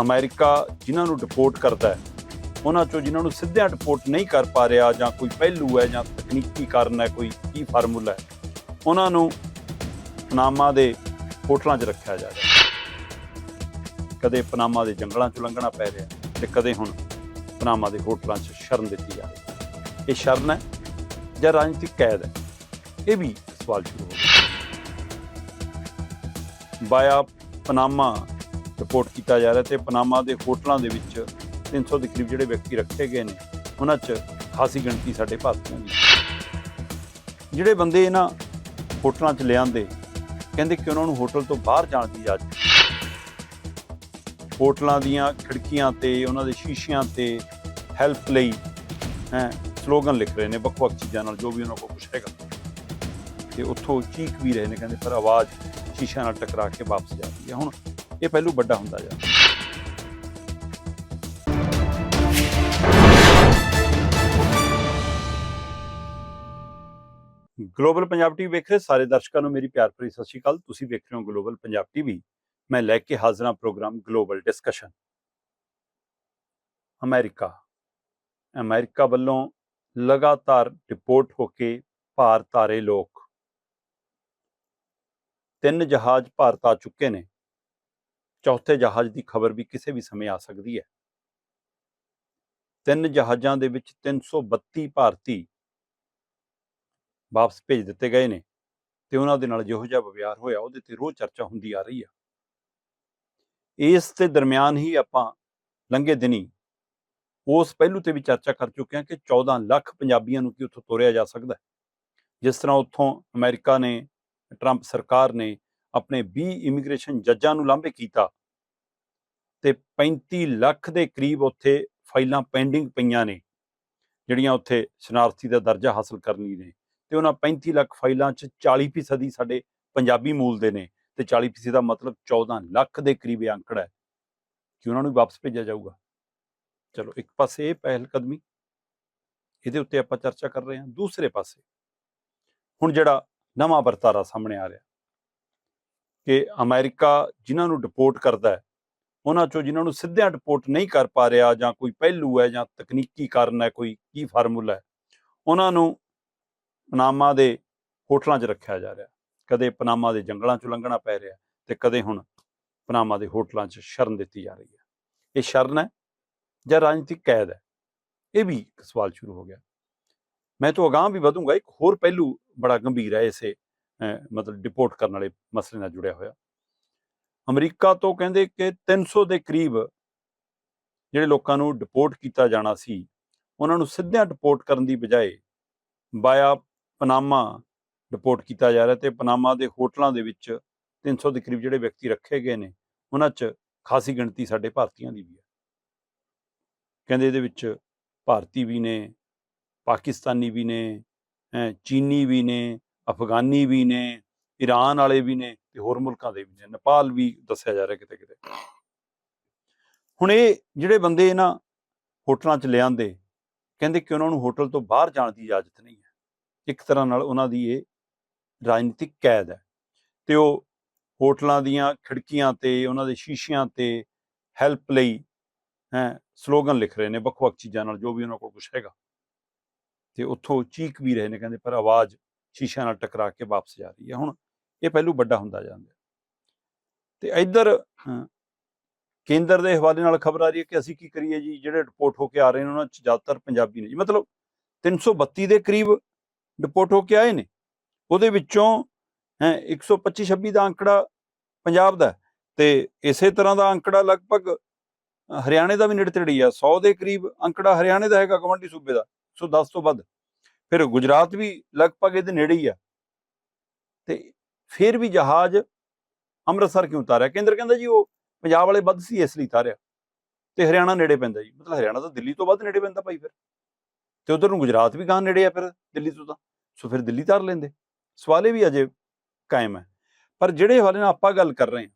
America ਜਿਨ੍ਹਾਂ ਨੂੰ deport ਕਰਦਾ ਹੈ, ਉਹਨਾਂ ਚੋਂ ਜਿਨ੍ਹਾਂ ਨੂੰ ਸਿੱਧਿਆਂ ਡਿਪੋਰਟ ਨਹੀਂ ਕਰ ਪਾ ਰਿਹਾ ਜਾਂ ਕੋਈ ਪਹਿਲੂ ਹੈ ਜਾਂ ਤਕਨੀਕੀ ਕਾਰਨ ਹੈ, ਕੋਈ ਕੀ ਫਾਰਮੂਲਾ ਹੈ, ਉਹਨਾਂ ਨੂੰ ਪਨਾਮਾ ਦੇ ਹੋਟਲਾਂ 'ਚ ਰੱਖਿਆ ਜਾ ਰਿਹਾ ਕਦੇ ਪਨਾਮਾ ਦੇ ਜੰਗਲਾਂ 'ਚ ਲੰਘਣਾ ਪੈ ਰਿਹਾ ਤੇ ਕਦੇ ਹੁਣ ਪਨਾਮਾ ਦੇ ਹੋਟਲਾਂ 'ਚ ਸ਼ਰਨ ਦਿੱਤੀ ਜਾ ਰਹੀ ਇਹ ਸ਼ਰਨ ਹੈ ਜਾਂ ਰਾਜਨੀਤਿਕ ਕੈਦ ਹੈ? ਇਹ ਵੀ ਸਵਾਲ ਸ਼ੁਰੂ ਹੋ ਗਿਆ। ਬਾਇਆ ਪਨਾਮਾ ਰਿਪੋਰਟ ਕੀਤਾ ਜਾ ਰਿਹਾ ਤੇ ਪਨਾਮਾ ਦੇ ਹੋਟਲਾਂ ਦੇ ਵਿੱਚ 300 ਦੇ ਕਰੀਬ ਜਿਹੜੇ ਵਿਅਕਤੀ ਰੱਖੇ ਗਏ ਨੇ, ਉਹਨਾਂ 'ਚ ਖਾਸੀ ਗਿਣਤੀ ਸਾਡੇ ਭਾਰਤੀਆਂ ਦੀ ਜਿਹੜੇ ਬੰਦੇ ਇਹਨਾਂ ਹੋਟਲਾਂ 'ਚ ਲਿਆਂਦੇ, ਕਹਿੰਦੇ ਕਿ ਉਹਨਾਂ ਨੂੰ ਹੋਟਲ ਤੋਂ ਬਾਹਰ ਜਾਣ ਦੀ ਇਜਾਜ਼ਤ ਹੋਟਲਾਂ ਦੀਆਂ ਖਿੜਕੀਆਂ ਤੇ, ਉਹਨਾਂ ਦੇ ਸ਼ੀਸ਼ਿਆਂ ਤੇ ਹੈਲਪ ਲਈ, ਹੈ, ਸਲੋਗਨ ਲਿਖ ਰਹੇ ਨੇ ਵੱਖ-ਵੱਖ ਚੀਜ਼ਾਂ ਨਾਲ, ਜੋ ਵੀ ਉਹਨਾਂ ਕੋਲ ਕੁਛ ਹੈਗਾ। ਤੇ ਉੱਥੋਂ ਚੀਕ ਵੀ ਰਹੇ ਨੇ, ਕਹਿੰਦੇ ਪਰ ਆਵਾਜ਼ ਸ਼ੀਸ਼ਿਆਂ ਨਾਲ ਟਕਰਾ ਕੇ ਵਾਪਸ ਜਾਂਦੀ ਹੈ। ਹੁਣ ਇਹ ਪਹਿਲੂ ਵੱਡਾ ਹੁੰਦਾ ਜਾ ਗਲੋਬਲ ਪੰਜਾਬ ਟੀਵੀ ਵੇਖ ਰਹੇ ਸਾਰੇ ਦਰਸ਼ਕਾਂ ਨੂੰ ਮੇਰੀ ਪਿਆਰ ਭਰੀ ਸਤਿ ਸ਼੍ਰੀ ਅਕਾਲ ਤੁਸੀਂ ਵੇਖ ਰਹੇ ਹੋ ਗਲੋਬਲ ਪੰਜਾਬ ਟੀਵੀ ਮੈਂ ਲੈ ਕੇ ਹਾਜ਼ਰ ਹਾਂ programme global discussion America America ਵੱਲੋਂ ਲਗਾਤਾਰ ਰਿਪੋਰਟ ਹੋ ਕੇ ਭਾਰਤ ਆ ਰਹੇ ਲੋਕ ਤਿੰਨ ਜਹਾਜ਼ ਭਾਰਤ ਆ ਚੁੱਕੇ ਨੇ ਚੌਥੇ ਜਹਾਜ਼ ਦੀ ਖਬਰ ਵੀ ਕਿਸੇ ਵੀ ਸਮੇਂ ਆ ਸਕਦੀ ਹੈ। ਤਿੰਨ ਜਹਾਜ਼ਾਂ ਦੇ ਵਿੱਚ 332 ਭਾਰਤੀ ਵਾਪਸ ਭੇਜ ਦਿੱਤੇ ਗਏ ਨੇ ਤੇ ਉਹਨਾਂ ਦੇ ਨਾਲ ਜਿਹੋ ਜਿਹਾ ਵਿਵਹਾਰ ਹੋਇਆ, ਉਹਦੇ ਤੇ ਰੋਜ਼ ਚਰਚਾ ਹੁੰਦੀ ਆ ਰਹੀ ਆ। ਇਸ ਦੇ ਦਰਮਿਆਨ ਹੀ ਆਪਾਂ ਲੰਘੇ ਦਿਨੀ ਉਸ ਪਹਿਲੂ ਤੇ ਵੀ ਚਰਚਾ ਕਰ ਚੁੱਕੇ ਹਾਂ ਕਿ 14 ਲੱਖ ਪੰਜਾਬੀਆਂ ਨੂੰ ਕੀ ਉੱਥੋਂ ਤੋਰਿਆ ਜਾ ਸਕਦਾ ਜਿਸ ਤਰ੍ਹਾਂ ਉੱਥੋਂ ਅਮਰੀਕਾ ਨੇ, ਟਰੰਪ ਸਰਕਾਰ ਨੇ ਆਪਣੇ 20 ਇਮੀਗ੍ਰੇਸ਼ਨ ਜੱਜਾਂ ਨੂੰ ਲਾਂਭੇ ਕੀਤਾ ਤੇ 35 ਲੱਖ ਦੇ ਕਰੀਬ ਉੱਥੇ ਫਾਈਲਾਂ ਪੈਂਡਿੰਗ ਪਈਆਂ ਨੇ, ਜਿਹੜੀਆਂ ਉੱਥੇ ਸ਼ਨਾਰਥੀ ਦਾ ਦਰਜਾ ਹਾਸਲ ਕਰਨੀ ਨੇ। ਤੇ ਉਹਨਾਂ 35 ਲੱਖ ਫਾਈਲਾਂ 'ਚ 40% ਹੀ ਸਾਡੇ ਪੰਜਾਬੀ ਮੂਲ ਦੇ ਨੇ ਤੇ 40% ਦਾ ਮਤਲਬ 14 ਲੱਖ ਦੇ ਕਰੀਬ ਇਹ ਅੰਕੜਾ ਹੈ। ਕਿ ਉਹਨਾਂ ਨੂੰ ਵਾਪਸ ਭੇਜਿਆ ਜਾਊਗਾ। ਚਲੋ ਇੱਕ ਪਾਸੇ ਇਹ ਪਹਿਲ ਕਦਮੀ, ਇਹਦੇ ਉੱਤੇ ਆਪਾਂ ਚਰਚਾ ਕਰ ਰਹੇ ਹਾਂ। ਦੂਸਰੇ ਪਾਸੇ ਹੁਣ ਜਿਹੜਾ ਨਵਾਂ ਵਰਤਾਰਾ ਸਾਹਮਣੇ ਆ ਰਿਹਾ। ਕਿ ਅਮਰੀਕਾ ਜਿਨ੍ਹਾਂ ਨੂੰ ਡਿਪੋਰਟ ਕਰਦਾ ਹੈ, ਉਹਨਾਂ ਚੋਂ ਜਿਨ੍ਹਾਂ ਨੂੰ ਸਿੱਧਿਆਂ ਡਿਪੋਰਟ ਨਹੀਂ ਕਰ ਪਾ ਰਿਹਾ ਜਾਂ ਕੋਈ ਪਹਿਲੂ ਹੈ ਜਾਂ ਤਕਨੀਕੀ ਕਾਰਨ ਹੈ, ਕੋਈ ਕੀ ਫਾਰਮੂਲਾ ਹੈ, ਉਹਨਾਂ ਨੂੰ ਪਨਾਮਾ ਦੇ ਹੋਟਲਾਂ 'ਚ ਰੱਖਿਆ ਜਾ ਰਿਹਾ। ਕਦੇ ਪਨਾਮਾ ਦੇ ਜੰਗਲਾਂ 'ਚੋਂ ਲੰਘਣਾ ਪੈ ਰਿਹਾ ਤੇ ਕਦੇ ਹੁਣ ਪਨਾਮਾ ਦੇ ਹੋਟਲਾਂ 'ਚ ਸ਼ਰਨ ਦਿੱਤੀ ਜਾ ਰਹੀ ਹੈ। ਇਹ ਸ਼ਰਨ ਹੈ ਜਾਂ ਰਾਜਨੀਤਿਕ ਕੈਦ ਹੈ? ਇਹ ਵੀ ਇੱਕ ਸਵਾਲ ਸ਼ੁਰੂ ਹੋ ਗਿਆ। ਮੈਂ ਤੋਂ ਅਗਾਂਹ ਵੀ ਵਧੂੰਗਾ, ਇੱਕ ਹੋਰ ਪਹਿਲੂ ਬੜਾ ਗੰਭੀਰ ਹੈ ਇਸੇ ਮਤਲਬ ਡਿਪੋਰਟ ਕਰਨ ਵਾਲੇ ਮਸਲੇ ਨਾਲ ਜੁੜਿਆ ਹੋਇਆ। ਅਮਰੀਕਾ ਤੋਂ ਕਹਿੰਦੇ ਕਿ 300 ਦੇ ਕਰੀਬ ਜਿਹੜੇ ਲੋਕਾਂ ਨੂੰ ਡਿਪੋਰਟ ਕੀਤਾ ਜਾਣਾ ਸੀ, ਉਹਨਾਂ ਨੂੰ ਸਿੱਧਿਆਂ ਡਿਪੋਰਟ ਕਰਨ ਦੀ ਬਜਾਏ ਬਾਇਆ ਪਨਾਮਾ ਡਿਪੋਰਟ ਕੀਤਾ ਜਾ ਰਿਹਾ ਤੇ ਪਨਾਮਾ ਦੇ ਹੋਟਲਾਂ ਦੇ ਵਿੱਚ 300 ਦੇ ਕਰੀਬ ਜਿਹੜੇ ਵਿਅਕਤੀ ਰੱਖੇ ਗਏ ਨੇ, ਉਹਨਾਂ 'ਚ ਖਾਸੀ ਗਿਣਤੀ ਸਾਡੇ ਭਾਰਤੀਆਂ ਦੀ ਵੀ ਹੈ। ਕਹਿੰਦੇ ਇਹਦੇ ਵਿੱਚ ਭਾਰਤੀ ਵੀ ਨੇ, ਪਾਕਿਸਤਾਨੀ ਵੀ ਨੇ ਚੀਨੀ ਵੀ ਨੇ ਅਫਗਾਨੀ ਵੀ ਨੇ ਈਰਾਨ ਵਾਲੇ ਵੀ ਨੇ ਤੇ ਹੋਰ ਮੁਲਕਾਂ ਦੇ ਵੀ ਨੇ। ਨੇਪਾਲ ਵੀ ਦੱਸਿਆ ਜਾ ਰਿਹਾ ਕਿਤੇ ਕਿਤੇ। ਹੁਣ ਇਹ ਜਿਹੜੇ ਬੰਦੇ ਇਹਨਾਂ ਹੋਟਲਾਂ 'ਚ ਲਿਆਂਦੇ, ਕਹਿੰਦੇ ਕਿ ਉਹਨਾਂ ਨੂੰ ਹੋਟਲ ਤੋਂ ਬਾਹਰ ਜਾਣ ਦੀ ਇਜਾਜ਼ਤ ਨਹੀਂ ਹੈ। ਇੱਕ ਤਰ੍ਹਾਂ ਨਾਲ ਉਹਨਾਂ ਦੀ ਇਹ ਰਾਜਨੀਤਿਕ ਕੈਦ ਹੈ। ਤੇ ਉਹ ਹੋਟਲਾਂ ਦੀਆਂ ਖਿੜਕੀਆਂ ਤੇ, ਉਹਨਾਂ ਦੇ ਸ਼ੀਸ਼ਿਆਂ ਤੇ ਹੈਲਪ ਲਈ, ਹੈ, ਸਲੋਗਨ ਲਿਖ ਰਹੇ ਨੇ ਵੱਖ-ਵੱਖ ਚੀਜ਼ਾਂ ਨਾਲ, ਜੋ ਵੀ ਉਹਨਾਂ ਕੋਲ ਕੁਝ ਹੈਗਾ। ਤੇ ਉੱਥੋਂ ਚੀਕ ਵੀ ਰਹੇ ਨੇ, ਕਹਿੰਦੇ ਪਰ ਆਵਾਜ਼ ਸ਼ੀਸ਼ਿਆਂ ਨਾਲ ਟਕਰਾ ਕੇ ਵਾਪਸ ਜਾ ਰਹੀ ਹੈ। ਹੁਣ ਇਹ ਪਹਿਲੂ ਵੱਡਾ ਹੁੰਦਾ ਜਾਂਦਾ ਹੈ। ਤੇ ਇੱਧਰ ਕੇਂਦਰ ਦੇ ਹਵਾਲੇ ਨਾਲ ਖਬਰ ਆ ਰਹੀ ਹੈ ਕਿ ਅਸੀਂ ਕੀ ਕਰੀਏ ਜੀ? ਜਿਹੜੇ ਰਿਪੋਰਟ ਹੋ ਕੇ ਆ ਰਹੇ ਨੇ, ਉਹਨਾਂ 'ਚ ਜ਼ਿਆਦਾਤਰ ਪੰਜਾਬੀ ਨੇ ਜੀ। ਮਤਲਬ 332 ਦੇ ਕਰੀਬ ਰਿਪੋਰਟ ਹੋ ਕੇ ਆਏ ਨੇ। ਉਹਦੇ ਵਿੱਚੋਂ, ਹੈ 125 26 ਦਾ ਅੰਕੜਾ ਪੰਜਾਬ ਦਾ ਹੈ ਤੇ ਇਸੇ ਤਰ੍ਹਾਂ ਦਾ ਅੰਕੜਾ ਲਗਭਗ ਹਰਿਆਣੇ ਦਾ ਵੀ ਨੇੜੇ ਤੇੜੇ ਆ। 100 ਦੇ ਕਰੀਬ ਅੰਕੜਾ ਹਰਿਆਣੇ ਦਾ ਹੈਗਾ ਗਵੰਡੀ ਸੂਬੇ ਦਾ। 110 ਤੋਂ ਵੱਧ। ਫਿਰ ਗੁਜਰਾਤ ਵੀ ਲਗਭਗ ਇਹਦੇ ਨੇੜੇ ਹੀ ਆ। ਤੇ ਫਿਰ ਵੀ ਜਹਾਜ਼ ਅੰਮ੍ਰਿਤਸਰ ਕਿਉਂ ਉਤਾਰਿਆ? ਕੇਂਦਰ ਕਹਿੰਦਾ ਜੀ ਉਹ ਪੰਜਾਬ ਵਾਲੇ ਵੱਧ ਸੀ ਇਸ ਲਈ ਤਾਰਿਆ ਤੇ ਹਰਿਆਣਾ ਨੇੜੇ ਪੈਂਦਾ ਜੀ। ਮਤਲਬ ਹਰਿਆਣਾ ਤਾਂ ਦਿੱਲੀ ਤੋਂ ਵੱਧ ਨੇੜੇ ਪੈਂਦਾ ਭਾਈ ਫਿਰ। ਤੇ ਉਧਰ ਨੂੰ ਗੁਜਰਾਤ ਵੀ ਗਾਂ ਨੇੜੇ ਆ ਫਿਰ ਦਿੱਲੀ ਤੋਂ ਤਾਂ। ਸੋ ਫਿਰ ਦਿੱਲੀ ਤਾਰ ਲੈਂਦੇ। ਸਵਾਲੇ ਵੀ ਅਜੇ ਕਾਇਮ ਹੈ। ਪਰ ਜਿਹੜੇ ਹਵਾਲੇ ਨਾਲ ਆਪਾਂ ਗੱਲ ਕਰ ਰਹੇ ਹਾਂ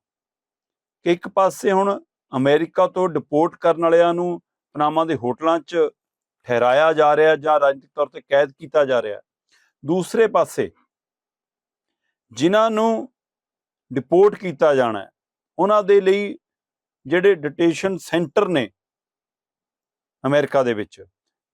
ਕਿ ਇੱਕ ਪਾਸੇ ਹੁਣ ਅਮਰੀਕਾ ਤੋਂ ਡਿਪੋਰਟ ਕਰਨ ਵਾਲਿਆਂ ਨੂੰ, ਪਨਾਮਾ ਦੇ ਹੋਟਲਾਂ 'ਚ ਠਹਿਰਾਇਆ ਜਾ ਰਿਹਾ ਜਾਂ ਰਾਜਨੀਤਿਕ ਤੌਰ ਤੇ ਕੈਦ ਕੀਤਾ ਜਾ ਰਿਹਾ। ਦੂਸਰੇ ਪਾਸੇ ਜਿਨ੍ਹਾਂ ਨੂੰ ਡਿਪੋਰਟ ਕੀਤਾ ਜਾਣਾ ਹੈ, ਉਹਨਾਂ ਦੇ ਲਈ ਜਿਹੜੇ ਡਿਟੇਸ਼ਨ ਸੈਂਟਰ ਨੇ ਅਮਰੀਕਾ ਦੇ ਵਿੱਚ,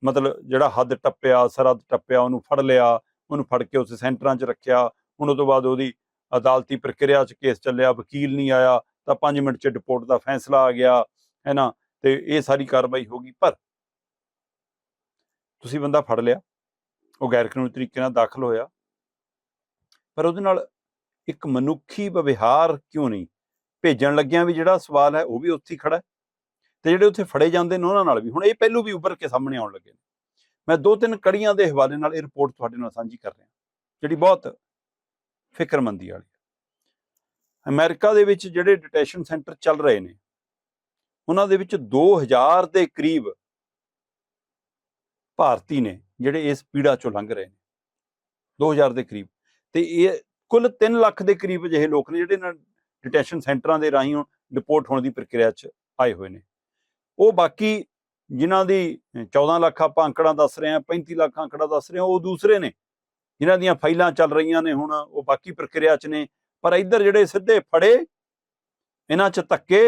ਮਤਲਬ ਜਿਹੜਾ ਹੱਦ ਟੱਪਿਆ, ਸਰਹੱਦ ਟੱਪਿਆ, ਉਹਨੂੰ ਫੜ ਲਿਆ, ਉਹਨੂੰ ਫੜ ਕੇ ਉਸ ਸੈਂਟਰਾਂ 'ਚ ਰੱਖਿਆ, ਹੁਣ ਉਹ ਤੋਂ ਬਾਅਦ ਉਹਦੀ ਅਦਾਲਤੀ ਪ੍ਰਕਿਰਿਆ 'ਚ ਕੇਸ ਚੱਲਿਆ, ਵਕੀਲ ਨਹੀਂ ਆਇਆ, ਤਾਂ 5 ਮਿੰਟ 'ਚ ਡਿਪੋਰਟ ਦਾ ਫੈਸਲਾ ਆ ਗਿਆ, ਹੈ ਨਾ? ਤੇ ਇਹ ਸਾਰੀ ਕਾਰਵਾਈ ਹੋ ਗਈ, ਪਰ ਤੁਸੀਂ ਬੰਦਾ ਫੜ ਲਿਆ, ਉਹ ਗੈਰ ਕਾਨੂੰਨੀ ਤਰੀਕੇ ਨਾਲ ਦਾਖਲ ਹੋਇਆ। ਪਰ ਉਹਦੇ ਨਾਲ ਇੱਕ ਮਨੁੱਖੀ ਵਿਵਹਾਰ ਕਿਉਂ ਨਹੀਂ? ਭੇਜਣ ਲੱਗਿਆਂ ਵੀ ਜਿਹੜਾ ਸਵਾਲ ਹੈ ਉਹ ਵੀ ਉੱਥੇ ਹੀ ਖੜਾ ਹੈ। ਤੇ ਜਿਹੜੇ ਉੱਥੇ ਫੜੇ ਜਾਂਦੇ ਨੇ ਉਹਨਾਂ ਨਾਲ ਵੀ। ਹੁਣ ਇਹ ਪਹਿਲੂ ਵੀ ਉੱਭਰ ਕੇ ਸਾਹਮਣੇ ਆਉਣ ਲੱਗੇ ਨੇ। ਮੈਂ ਦੋ ਤਿੰਨ ਕੜੀਆਂ ਦੇ ਹਵਾਲੇ ਨਾਲ ਇਹ ਰਿਪੋਰਟ ਤੁਹਾਡੇ ਨਾਲ ਸਾਂਝੀ ਕਰ ਰਿਹਾ। ਜਿਹੜੀ ਬਹੁਤ ਫਿਕਰਮੰਦੀ ਵਾਲੀ ਹੈ। ਅਮਰੀਕਾ ਦੇ ਵਿੱਚ ਜਿਹੜੇ ਡਿਟੈਸ਼ਨ ਸੈਂਟਰ ਚੱਲ ਰਹੇ ਨੇ, ਉਹਨਾਂ ਦੇ ਵਿੱਚ 2000 ਦੇ ਕਰੀਬ ਭਾਰਤੀ ਨੇ ਜਿਹੜੇ ਇਸ ਪੀੜਾ ਚੋਂ ਲੰਘ ਰਹੇ ਨੇ 2000 ਦੇ ਕਰੀਬ। ਤੇ ਇਹ ਕੁੱਲ 3 ਲੱਖ ਦੇ ਕਰੀਬ ਅਜਿਹੇ ਲੋਕ ਨੇ ਜਿਹੜੇ ਇਹਨਾਂ ਡਿਟੈਂਸ਼ਨ ਸੈਂਟਰਾਂ ਦੇ ਰਾਹੀਂ ਡਿਪੋਰਟ ਹੋਣ ਦੀ ਪ੍ਰਕਿਰਿਆ 'ਚ ਆਏ ਹੋਏ ਨੇ। ਉਹ ਬਾਕੀ ਜਿਨ੍ਹਾਂ ਦੀ 14 ਲੱਖ ਆਪਾਂ ਅੰਕੜਾ ਦੱਸ ਰਹੇ ਹਾਂ 35 ਲੱਖ ਅੰਕੜਾ ਦੱਸ ਰਹੇ ਹਾਂ, ਉਹ ਦੂਸਰੇ ਨੇ। ਜਿਨ੍ਹਾਂ ਦੀਆਂ ਫਾਈਲਾਂ ਚੱਲ ਰਹੀਆਂ ਨੇ ਹੁਣ, ਉਹ ਬਾਕੀ ਪ੍ਰਕਿਰਿਆ 'ਚ ਨੇ। ਪਰ ਇੱਧਰ ਜਿਹੜੇ ਸਿੱਧੇ ਫੜੇ, ਇਹਨਾਂ 'ਚ ਧੱਕੇ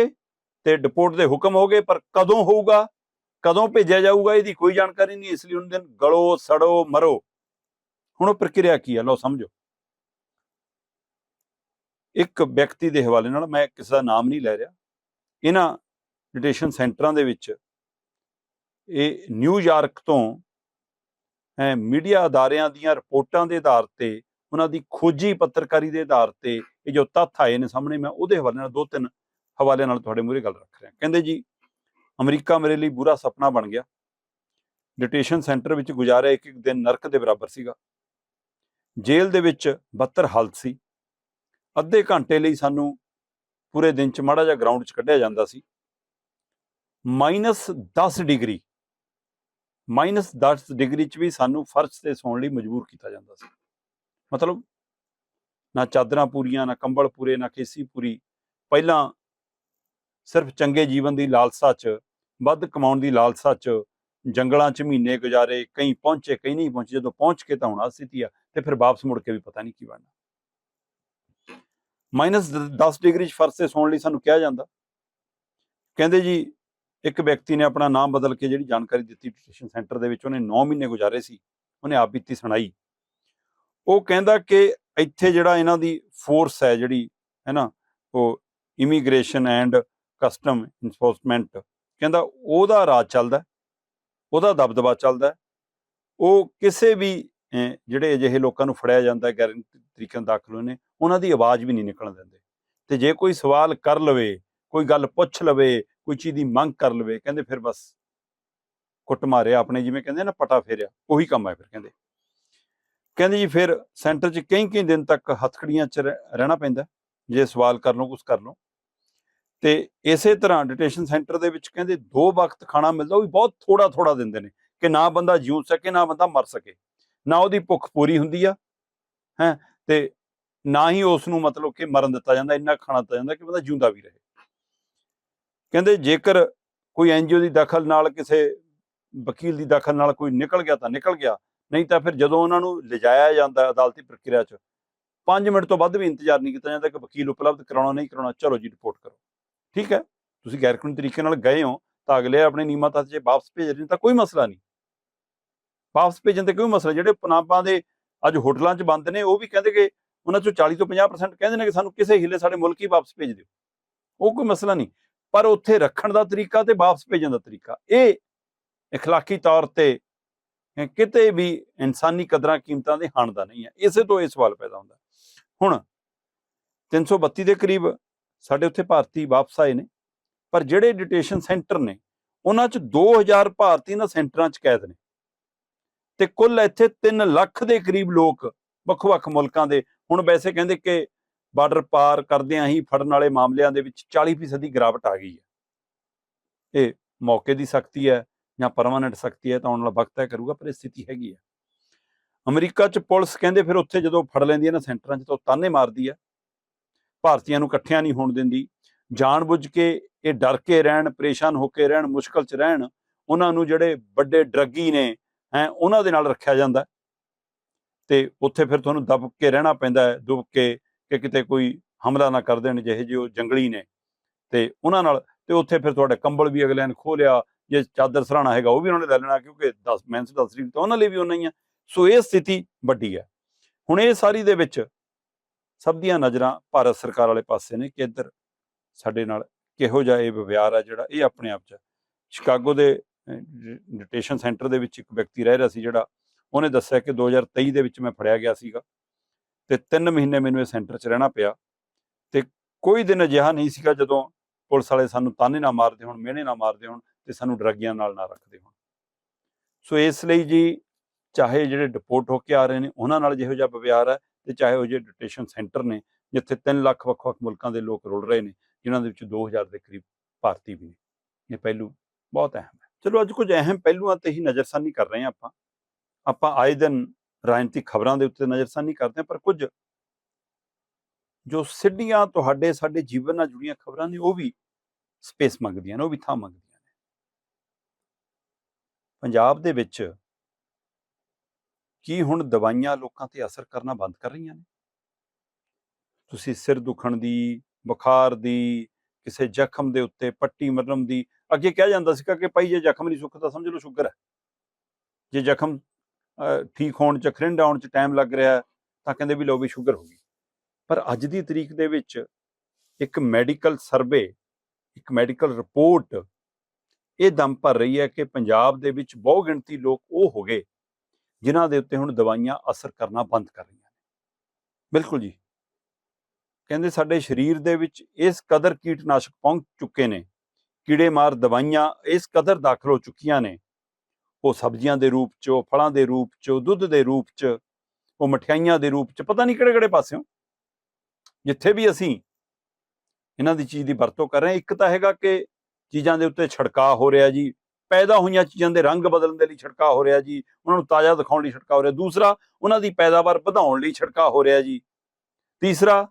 ਤੇ ਡਿਪੋਰਟ ਦੇ ਹੁਕਮ ਹੋ ਗਏ, ਪਰ ਕਦੋਂ ਹੋਊਗਾ? ਕਦੋਂ ਭੇਜਿਆ ਜਾਊਗਾ, ਇਹਦੀ ਕੋਈ ਜਾਣਕਾਰੀ ਨਹੀਂ, ਇਸ ਲਈ ਉਹਨਾਂ ਦਿਨ ਗਲੋ, ਸੜੋ, ਮਰੋ। ਹੁਣ ਉਹ ਪ੍ਰਕਿਰਿਆ ਕੀ ਹੈ ਲਓ, ਸਮਝੋ। ਇੱਕ ਵਿਅਕਤੀ ਦੇ ਹਵਾਲੇ ਨਾਲ ਮੈਂ ਕਿਸੇ ਦਾ ਨਾਮ ਨਹੀਂ ਲੈ ਰਿਹਾ। ਇਹਨਾਂ ਡਿਟੇਸ਼ਨ ਸੈਂਟਰਾਂ ਦੇ ਵਿੱਚ ਇਹ ਨਿਊਯਾਰਕ ਤੋਂ, ਹੈ ਮੀਡੀਆ ਅਦਾਰਿਆਂ ਦੀਆਂ ਰਿਪੋਰਟਾਂ ਦੇ ਆਧਾਰ ਤੇ, ਉਹਨਾਂ ਦੀ ਖੋਜੀ ਪੱਤਰਕਾਰੀ ਦੇ ਆਧਾਰ ਤੇ ਇਹ ਜੋ ਤੱਥ ਆਏ ਨੇ ਸਾਹਮਣੇ, ਮੈਂ ਉਹਦੇ ਹਵਾਲੇ ਨਾਲ ਦੋ ਤਿੰਨ ਹਵਾਲੇ ਨਾਲ ਤੁਹਾਡੇ ਮੂਹਰੇ ਗੱਲ ਰੱਖ ਰਿਹਾ। ਕਹਿੰਦੇ ਜੀ ਅਮਰੀਕਾ ਮੇਰੇ ਲਈ ਬੁਰਾ ਸੁਪਨਾ ਬਣ ਗਿਆ। ਡਿਟੇਸ਼ਨ ਸੈਂਟਰ ਵਿੱਚ ਗੁਜ਼ਾਰਿਆ ਇੱਕ ਇੱਕ ਦਿਨ ਨਰਕ ਦੇ ਬਰਾਬਰ ਸੀਗਾ। ਜੇਲ੍ਹ ਦੇ ਵਿੱਚ 72 ਹਾਲਤ ਸੀ। ਅੱਧੇ ਘੰਟੇ ਲਈ ਸਾਨੂੰ ਪੂਰੇ ਦਿਨ ਚ ਮਾੜਾ ਜਿਹਾ ਗਰਾਊਂਡ ਚ ਕੱਢਿਆ ਜਾਂਦਾ ਸੀ। ਮਾਈਨਸ 10 ਡਿਗਰੀ, ਮਾਈਨਸ 10 ਡਿਗਰੀ ਚ ਵੀ ਸਾਨੂੰ ਫਰਸ਼ ਤੇ ਸੌਣ ਲਈ ਮਜਬੂਰ ਕੀਤਾ ਜਾਂਦਾ ਸੀ। ਮਤਲਬ ਨਾ ਚਾਦਰਾਂ ਪੂਰੀਆਂ, ਨਾ ਕੰਬਲ ਪੂਰੇ, ਨਾ ਕੇਸੀ ਪੂਰੀ। ਪਹਿਲਾਂ ਸਿਰਫ ਚੰਗੇ ਜੀਵਨ ਦੀ ਲਾਲਸਾ 'ਚ, ਵੱਧ ਕਮਾਉਣ ਦੀ ਲਾਲਸਾ 'ਚ, ਜੰਗਲਾਂ 'ਚ ਮਹੀਨੇ ਗੁਜ਼ਾਰੇ, ਕਈ ਪਹੁੰਚੇ, ਕਈ ਨਹੀਂ ਪਹੁੰਚੇ, ਜਦੋਂ ਪਹੁੰਚ ਕੇ ਤਾਂ ਹੁਣ ਸਥਿਤੀ ਆ, ਤੇ ਫਿਰ ਵਾਪਸ ਮੁੜ ਕੇ ਵੀ ਪਤਾ ਨਹੀਂ ਕੀ ਬਣਨਾ। ਮਾਈਨਸ 10 ਡਿਗਰੀ 'ਚ ਫਰਸ਼ ਸੌਣ ਲਈ ਸਾਨੂੰ ਕਿਹਾ ਜਾਂਦਾ। ਕਹਿੰਦੇ ਜੀ, ਇੱਕ ਵਿਅਕਤੀ ਨੇ ਆਪਣਾ ਨਾਮ ਬਦਲ ਕੇ ਜਿਹੜੀ ਜਾਣਕਾਰੀ ਦਿੱਤੀ ਡਿਟੇਸ਼ਨ ਸੈਂਟਰ ਦੇ ਵਿੱਚ, ਉਹਨੇ 9 ਮਹੀਨੇ ਗੁਜ਼ਾਰੇ ਸੀ, ਉਹਨੇ ਆਪ ਬੀਤੀ ਸੁਣਾਈ। ਉਹ ਕਹਿੰਦਾ ਕਿ ਇੱਥੇ ਜਿਹੜਾ ਇਹਨਾਂ ਦੀ ਫੋਰਸ ਹੈ ਜਿਹੜੀ, ਹੈ ਨਾ, ਉਹ ਇਮੀਗ੍ਰੇਸ਼ਨ ਐਂਡ ਕਸਟਮ ਇਨਫੋਰਸਮੈਂਟ ਕਹਿੰਦਾ ਉਹਦਾ ਰਾਜ ਚੱਲਦਾ ਉਹਦਾ ਦਬਦਬਾ ਚੱਲਦਾ ਉਹ ਕਿਸੇ ਵੀ ਜਿਹੜੇ ਅਜਿਹੇ ਲੋਕਾਂ ਨੂੰ ਫੜਿਆ ਜਾਂਦਾ ਗੈਰ ਤਰੀਕੇ ਨਾਲ ਦਾਖਲ ਹੋਏ ਨੇ, ਉਹਨਾਂ ਦੀ ਆਵਾਜ਼ ਵੀ ਨਹੀਂ ਨਿਕਲਣ ਦਿੰਦੇ। ਤੇ ਜੇ ਕੋਈ ਸਵਾਲ ਕਰ ਲਵੇ, ਕੋਈ ਗੱਲ ਪੁੱਛ ਲਵੇ, ਕੋਈ ਚੀਜ਼ ਦੀ ਮੰਗ ਕਰ ਲਵੇ, ਕਹਿੰਦੇ ਫਿਰ ਬਸ ਕੁੱਟ ਮਾਰਿਆ ਆਪਣੇ, ਜਿਵੇਂ ਕਹਿੰਦੇ ਨਾ ਪਟਾ ਫੇਰਿਆ, ਉਹੀ ਕੰਮ ਹੈ ਫਿਰ, ਕਹਿੰਦੇ। ਕਹਿੰਦੇ ਜੀ ਫਿਰ ਸੈਂਟਰ 'ਚ ਕਈ ਕਈ ਦਿਨ ਤੱਕ ਹੱਥਕੜੀਆਂ 'ਚ ਰਹਿਣਾ ਪੈਂਦਾ ਜੇ ਸਵਾਲ ਕਰ ਲਓ ਕੁਝ ਕਰ ਲਓ। ਤੇ ਇਸੇ ਤਰ੍ਹਾਂ ਡਿਟੇਸ਼ਨ ਸੈਂਟਰ ਦੇ ਵਿੱਚ ਕਹਿੰਦੇ ਦੋ ਵਕਤ ਖਾਣਾ ਮਿਲਦਾ, ਉਹ ਵੀ ਬਹੁਤ ਥੋੜਾ ਥੋੜਾ ਦਿੰਦੇ ਨੇ ਕਿ ਨਾ ਬੰਦਾ ਜਿਉ ਸਕੇ, ਨਾ ਬੰਦਾ ਮਰ ਸਕੇ। ਨਾ ਉਹਦੀ ਭੁੱਖ ਪੂਰੀ ਹੁੰਦੀ ਆ, ਹੈ, ਤੇ ਨਾ ਹੀ ਉਸ ਨੂੰ ਮਤਲਬ ਕਿ ਮਰਨ ਦਿੱਤਾ ਜਾਂਦਾ, ਇੰਨਾ ਖਾਣਾ ਦਿੱਤਾ ਜਾਂਦਾ ਕਿ ਬੰਦਾ ਜਿਉਂਦਾ ਵੀ ਰਹੇ। ਕਹਿੰਦੇ ਜੇਕਰ ਕੋਈ ਐਨਜੀਓ ਦੀ ਦਖਲ ਨਾਲ, ਕਿਸੇ ਵਕੀਲ ਦੀ ਦਖਲ ਨਾਲ ਕੋਈ ਨਿਕਲ ਗਿਆ ਤਾਂ ਨਿਕਲ ਗਿਆ, ਨਹੀਂ ਤਾਂ ਫਿਰ ਜਦੋਂ ਉਹਨਾਂ ਨੂੰ ਲਿਜਾਇਆ ਜਾਂਦਾ ਅਦਾਲਤੀ ਪ੍ਰਕਿਰਿਆ 'ਚ 5 ਮਿੰਟ ਤੋਂ ਵੱਧ ਵੀ ਇੰਤਜ਼ਾਰ ਨਹੀਂ ਕੀਤਾ ਜਾਂਦਾ ਕਿ ਵਕੀਲ ਉਪਲਬਧ ਕਰਾਉਣਾ ਨਹੀਂ ਕਰਾਉਣਾ, ਚਲੋ ਜੀ ਰਿਪੋਰਟ ਕਰੋ। ਠੀਕ ਹੈ ਤੁਸੀਂ ਗੈਰ ਕਾਨੂੰਨੀ ਤਰੀਕੇ ਨਾਲ ਗਏ ਹੋ ਤਾਂ ਅਗਲੇ ਆਪਣੇ ਨਿਯਮਾਂ ਤਹਿਤ ਜੇ ਵਾਪਸ ਭੇਜ ਰਹੇ ਨੇ ਤਾਂ ਕੋਈ ਮਸਲਾ ਨਹੀਂ ਵਾਪਸ ਭੇਜਣ ਤੇ ਕੋਈ ਮਸਲਾ ਜਿਹੜੇ ਪਨਾਬਾਂ ਦੇ ਅੱਜ ਹੋਟਲਾਂ 'ਚ ਬੰਦ ਨੇ ਉਹ ਵੀ ਕਹਿੰਦੇ ਕਿ ਉਹਨਾਂ 'ਚੋਂ 40 ਤੋਂ 50% ਕਹਿੰਦੇ ਨੇ ਕਿ ਸਾਨੂੰ ਕਿਸੇ ਹਿੱਲੇ ਸਾਡੇ ਮੁਲਕ ਹੀ ਵਾਪਸ ਭੇਜ ਦਿਓ ਉਹ ਕੋਈ ਮਸਲਾ ਨਹੀਂ ਪਰ ਉੱਥੇ ਰੱਖਣ ਦਾ ਤਰੀਕਾ ਤੇ ਵਾਪਸ ਭੇਜਣ ਦਾ ਤਰੀਕਾ ਇਹ اخلاقی ਤੌਰ ਤੇ ਅਹ ਕਿਤੇ ਵੀ ਇਨਸਾਨੀ ਕਦਰਾਂ ਕੀਮਤਾਂ ਦੇ ਹਣ ਦਾ ਨਹੀਂ ਹੈ ਇਸੇ ਤੋਂ ਇਹ ਸਵਾਲ ਪੈਦਾ ਹੁੰਦਾ ਹੁਣ 332 ਦੇ ਕਰੀਬ ਸਾਡੇ ਉੱਥੇ ਭਾਰਤੀ ਵਾਪਸ ਆਏ ਨੇ। ਪਰ ਜਿਹੜੇ ਡਿਟੇਸ਼ਨ ਸੈਂਟਰ ਨੇ, ਉਹਨਾਂ 'ਚ 2000 ਭਾਰਤੀ ਨਾ ਸੈਂਟਰਾਂ 'ਚ ਕੈਦ ਨੇ। ਤੇ ਕੁੱਲ ਇੱਥੇ 3 ਲੱਖ ਦੇ ਕਰੀਬ ਲੋਕ ਵੱਖ-ਵੱਖ ਮੁਲਕਾਂ ਦੇ, ਹੁਣ ਵੈਸੇ ਕਹਿੰਦੇ ਕਿ ਬਾਰਡਰ ਪਾਰ ਕਰਦਿਆਂ ਹੀ, ਫੜਨ ਵਾਲੇ ਮਾਮਲਿਆਂ ਦੇ ਵਿੱਚ 40% ਦੀ ਗਿਰਾਵਟ ਆ ਗਈ ਹੈ। ਇਹ ਮੌਕੇ ਦੀ ਸਖਤੀ ਹੈ ਜਾਂ ਪਰਮਾਨੈਂਟ ਸਖਤੀ ਹੈ ਤਾਂ ਆਉਣ ਵਾਲਾ ਵਕਤ ਤੈਅ ਕਰੂਗਾ, ਪਰ ਇਹ ਸਥਿਤੀ ਹੈਗੀ ਹੈ। ਅਮਰੀਕਾ 'ਚ ਪੁਲਿਸ ਕਹਿੰਦੇ ਫਿਰ ਉੱਥੇ ਜਦੋਂ ਫੜ ਲੈਂਦੀ ਹੈ ਨਾ ਸੈਂਟਰਾਂ 'ਚ ਤਾਂ ਉਹ ਤਾਨੇ ਮਾਰਦੀ ਹੈ। ਭਾਰਤੀਆਂ ਨੂੰ ਇਕੱਠਿਆਂ ਨਹੀਂ ਹੋਣ ਦਿੰਦੀ। ਜਾਣਬੁੱਝ ਕੇ ਇਹ ਡਰ ਕੇ ਰਹਿਣ, ਪਰੇਸ਼ਾਨ ਹੋ ਕੇ ਰਹਿਣ, ਮੁਸ਼ਕਲ 'ਚ ਰਹਿਣ, ਉਹਨਾਂ ਨੂੰ ਜਿਹੜੇ ਵੱਡੇ ਡਰੱਗੀ ਨੇ, ਹੈ, ਉਹਨਾਂ ਦੇ ਨਾਲ ਰੱਖਿਆ ਜਾਂਦਾ। ਹੈ। ਤੇ ਉੱਥੇ ਫਿਰ ਤੁਹਾਨੂੰ ਦਬ ਕੇ ਰਹਿਣਾ ਪੈਂਦਾ ਹੈ, ਦੁਬ ਕੇ ਕਿ ਕਿਤੇ ਕੋਈ ਹਮਲਾ ਨਾ ਕਰ ਦੇਣ, ਜਿਹੇ ਜਿਹੇ ਉਹ ਜੰਗਲੀ ਨੇ। ਤੇ ਉਹਨਾਂ ਨਾਲ, ਤੇ ਉੱਥੇ ਫਿਰ ਤੁਹਾਡਾ ਕੰਬਲ ਵੀ ਅਗਲਿਆਂ ਨੇ ਖੋਹ ਲਿਆ, ਜੇ ਚਾਦਰ ਸਰਾਣਾ ਹੈਗਾ ਉਹ ਵੀ ਉਹਨਾਂ ਨੇ ਲੈ ਲੈਣਾ, ਕਿਉਂਕਿ 10 ਮੈਂਸ 10 ਤਰੀਕ ਤਾਂ ਉਹਨਾਂ ਲਈ ਵੀ ਉਹਨਾਂ ਹੀ ਆ। ਸੋ ਇਹ ਸਥਿਤੀ ਵੱਡੀ ਹੈ। ਹੁਣ ਇਹ ਸਾਰੀ ਦੇ ਵਿੱਚ ਸਭ ਦੀਆਂ ਨਜ਼ਰਾਂ ਭਾਰਤ ਸਰਕਾਰ ਵਾਲੇ ਪਾਸੇ ਨੇ ਕਿ ਇੱਧਰ ਸਾਡੇ ਨਾਲ ਕਿਹੋ ਜਿਹਾ ਇਹ ਵਿਵਹਾਰ ਆ ਜਿਹੜਾ ਇਹ ਆਪਣੇ ਆਪ ਚ ਸ਼ਿਕਾਗੋ ਦੇ ਡਿਟੇਸ਼ਨ ਸੈਂਟਰ ਦੇ ਵਿੱਚ ਇੱਕ ਵਿਅਕਤੀ ਰਹਿ ਰਿਹਾ ਸੀ ਜਿਹੜਾ ਉਹਨੇ ਦੱਸਿਆ ਕਿ 2023 ਦੇ ਵਿੱਚ ਮੈਂ ਫੜਿਆ ਗਿਆ ਸੀਗਾ ਤੇ 3 ਮਹੀਨੇ ਮੈਨੂੰ ਇਹ ਸੈਂਟਰ 'ਚ ਰਹਿਣਾ ਪਿਆ ਤੇ ਕੋਈ ਦਿਨ ਅਜਿਹਾ ਨਹੀਂ ਸੀਗਾ ਜਦੋਂ ਪੁਲਿਸ ਵਾਲੇ ਸਾਨੂੰ ਤਾਨੇ ਨਾ ਮਾਰਦੇ ਹੋਣ, ਮਿਹਣੇ ਨਾ ਮਾਰਦੇ ਹੋਣ ਤੇ ਸਾਨੂੰ ਡਰੱਗੀਆਂ ਨਾਲ ਨਾ ਰੱਖਦੇ ਹੋਣ। ਸੋ ਇਸ ਲਈ ਜੀ ਚਾਹੇ ਜਿਹੜੇ ਡਿਪੋਰਟ ਹੋ ਕੇ ਆ ਰਹੇ ਨੇ, ਉਹਨਾਂ ਨਾਲ ਜਿਹੋ ਜਿਹਾ ਵਿਵਹਾਰ ਹੈ ਤੇ ਚਾਹੇ ਉਹ ਜਿਹੜੇ ਡਿਟੇਸ਼ਨ ਸੈਂਟਰ ਨੇ, ਜਿੱਥੇ 3 ਲੱਖ ਵੱਖ-ਵੱਖ ਮੁਲਕਾਂ ਦੇ ਲੋਕ ਰੁਲ ਰਹੇ ਨੇ, ਜਿਨ੍ਹਾਂ ਦੇ ਵਿੱਚ 2000 ਦੇ ਕਰੀਬ ਭਾਰਤੀ ਵੀ ਨੇ। ਇਹ ਪਹਿਲੂ ਬਹੁਤ ਅਹਿਮ ਹੈ। ਚਲੋ ਅੱਜ ਕੁਝ ਅਹਿਮ ਪਹਿਲੂਆਂ ਤੇ ਹੀ ਨਜ਼ਰਸਾਨੀ ਕਰ ਰਹੇ ਹਾਂ ਆਪਾਂ। ਆਪਾਂ ਆਏ ਦਿਨ ਰਾਜਨੀਤਿਕ ਖਬਰਾਂ ਦੇ ਉੱਤੇ ਨਜ਼ਰਸਾਨੀ ਕਰਦੇ ਹਾਂ, ਪਰ ਕੁਝ ਜੋ ਸਿੱਧੀਆਂ ਤੁਹਾਡੇ, ਸਾਡੇ ਜੀਵਨ ਨਾਲ ਜੁੜੀਆਂ ਖਬਰਾਂ ਨੇ, ਉਹ ਵੀ ਸਪੇਸ ਮੰਗਦੀਆਂ ਨੇ, ਉਹ ਵੀ ਥਾਂ ਮੰਗਦੀਆਂ ਨੇ। ਪੰਜਾਬ ਦੇ ਵਿੱਚ ਕੀ ਹੁਣ ਦਵਾਈਆਂ ਲੋਕਾਂ ਤੇ ਅਸਰ ਕਰਨਾ ਬੰਦ ਕਰ ਰਹੀਆਂ ਨੇ? ਤੁਸੀਂ ਸਿਰ ਦੁਖਣ ਦੀ, ਬੁਖਾਰ ਦੀ, ਕਿਸੇ ਜ਼ਖਮ ਦੇ ਉੱਤੇ ਪੱਟੀ ਮਰਮ ਦੀ, ਅੱਗੇ ਕਿਹਾ ਜਾਂਦਾ ਸੀਗਾ ਕਿ ਭਾਈ ਜੇ ਜ਼ਖਮ ਨਹੀਂ ਸੁੱਕਦਾ ਸਮਝ ਲਓ ਸ਼ੂਗਰ ਹੈ। ਜੇ ਜ਼ਖਮ ਠੀਕ ਹੋਣ ਚ, ਖਰਿੰਡ ਆਉਣ ਚ ਟਾਈਮ ਲੱਗ ਰਿਹਾ ਤਾਂ ਕਹਿੰਦੇ ਵੀ ਲੋ ਵੀ ਸ਼ੂਗਰ ਹੋ ਗਈ। ਪਰ ਅੱਜ ਦੀ ਤਰੀਕ ਦੇ ਵਿੱਚ ਇੱਕ ਮੈਡੀਕਲ ਸਰਵੇ, ਇੱਕ ਮੈਡੀਕਲ ਰਿਪੋਰਟ ਇਹ ਦਮ ਭਰ ਰਹੀ ਹੈ ਕਿ ਪੰਜਾਬ ਦੇ ਵਿੱਚ ਬਹੁ ਗਿਣਤੀ ਲੋਕ ਉਹ ਹੋ ਗਏ ਜਿਨ੍ਹਾਂ ਦੇ ਉੱਤੇ ਹੁਣ ਦਵਾਈਆਂ ਅਸਰ ਕਰਨਾ ਬੰਦ ਕਰ ਰਹੀਆਂ ਨੇ। ਬਿਲਕੁਲ ਜੀ। ਕਹਿੰਦੇ ਸਾਡੇ ਸਰੀਰ ਦੇ ਵਿੱਚ ਇਸ ਕਦਰ ਕੀਟਨਾਸ਼ਕ ਪਹੁੰਚ ਚੁੱਕੇ ਨੇ। ਕੀੜੇਮਾਰ ਦਵਾਈਆਂ ਇਸ ਕਦਰ ਦਾਖਲ ਹੋ ਚੁੱਕੀਆਂ ਨੇ। ਉਹ ਸਬਜ਼ੀਆਂ ਦੇ ਰੂਪ 'ਚ, ਉਹ ਫਲਾਂ ਦੇ ਰੂਪ 'ਚ, ਉਹ ਦੁੱਧ ਦੇ ਰੂਪ 'ਚ, ਉਹ ਮਠਿਆਈਆਂ ਦੇ ਰੂਪ 'ਚ, ਪਤਾ ਨਹੀਂ ਕਿਹੜੇ ਕਿਹੜੇ ਪਾਸਿਓਂ। ਜਿੱਥੇ ਵੀ ਅਸੀਂ ਇਹਨਾਂ ਦੀ ਚੀਜ਼ ਦੀ ਵਰਤੋਂ ਕਰ ਰਹੇ ਇੱਕ ਤਾਂ ਹੈਗਾ ਕਿ ਚੀਜ਼ਾਂ ਦੇ ਉੱਤੇ ਛੜਕਾਅ ਹੋ ਰਿਹਾ ਜੀ। ਪੈਦਾ ਹੋਈਆਂ ਚੀਜ਼ਾਂ ਦੇ ਰੰਗ ਬਦਲਣ ਦੇ ਲਈ ਛੜਕਾਅ ਹੋ ਰਿਹਾ ਜੀ, ਉਹਨਾਂ ਨੂੰ ਤਾਜ਼ਾ ਦਿਖਾਉਣ ਲਈ ਛਿੜਕਾ ਹੋ ਰਿਹਾ। ਦੂਸਰਾ, ਉਹਨਾਂ ਦੀ ਪੈਦਾਵਾਰ ਵਧਾਉਣ ਲਈ ਛੜਕਾਅ ਹੋ ਰਿਹਾ ਜੀ। ਤੀਸਰਾ,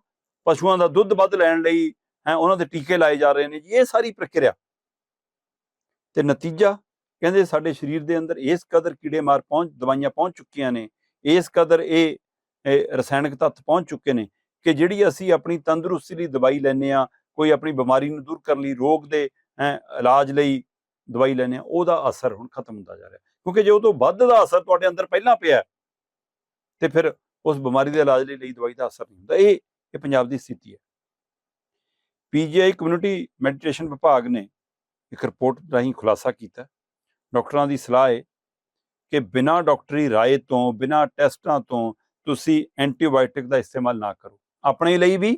ਪਸ਼ੂਆਂ ਦਾ ਦੁੱਧ ਵੱਧ ਲੈਣ ਲਈ ਹੈ, ਉਹਨਾਂ ਦੇ ਟੀਕੇ ਲਾਏ ਜਾ ਰਹੇ ਨੇ ਜੀ। ਇਹ ਸਾਰੀ ਪ੍ਰਕਿਰਿਆ। ਤੇ ਨਤੀਜਾ, ਕਹਿੰਦੇ ਸਾਡੇ ਸਰੀਰ ਦੇ ਅੰਦਰ ਇਸ ਕਦਰ ਕੀੜੇ ਮਾਰ ਪਹੁੰਚ, ਦਵਾਈਆਂ ਪਹੁੰਚ ਚੁੱਕੀਆਂ ਨੇ। ਇਸ ਕਦਰ ਇਹ ਰਸਾਇਣਕ ਰਸਾਇਣਿਕ ਤੱਤ ਪਹੁੰਚ ਚੁੱਕੇ ਨੇ ਕਿ ਜਿਹੜੀ ਅਸੀਂ ਆਪਣੀ ਤੰਦਰੁਸਤੀ ਲਈ ਦਵਾਈ ਲੈਂਦੇ ਆ ਕੋਈ ਆਪਣੀ ਬਿਮਾਰੀ ਨੂੰ ਦੂਰ ਕਰਨ ਲਈ, ਰੋਗ ਦੇ ਇਲਾਜ ਲਈ ਦਵਾਈ ਲੈਂਦੇ ਆ ਉਹਦਾ ਅਸਰ ਹੁਣ ਖਤਮ ਹੁੰਦਾ ਜਾ ਰਿਹਾ। ਕਿਉਂਕਿ ਜੇ ਉਹ ਤੋਂ ਵੱਧ ਦਾ ਅਸਰ ਤੁਹਾਡੇ ਅੰਦਰ ਪਹਿਲਾਂ ਪਿਆ ਹੈ, ਤੇ ਫਿਰ ਉਸ ਬਿਮਾਰੀ ਦੇ ਇਲਾਜ ਲਈ ਲਈ ਦਵਾਈ ਦਾ ਅਸਰ ਨਹੀਂ ਹੁੰਦਾ। ਇਹ ਇਹ ਪੰਜਾਬ ਦੀ ਸਥਿਤੀ ਹੈ। ਪੀਜੀਆਈ ਕਮਿਊਨਿਟੀ ਮੈਡੀਟੇਸ਼ਨ ਵਿਭਾਗ ਨੇ ਇੱਕ ਰਿਪੋਰਟ ਰਾਹੀਂ ਖੁਲਾਸਾ ਕੀਤਾ ਡਾਕਟਰਾਂ ਦੀ ਸਲਾਹ ਹੈ ਕਿ ਬਿਨਾਂ ਡਾਕਟਰੀ ਰਾਏ ਤੋਂ ਬਿਨਾਂ ਟੈਸਟਾਂ ਤੋਂ ਤੁਸੀਂ ਐਂਟੀਬਾਇਓਟਿਕ ਦਾ ਇਸਤੇਮਾਲ ਨਾ ਕਰੋ। ਆਪਣੇ ਲਈ ਵੀ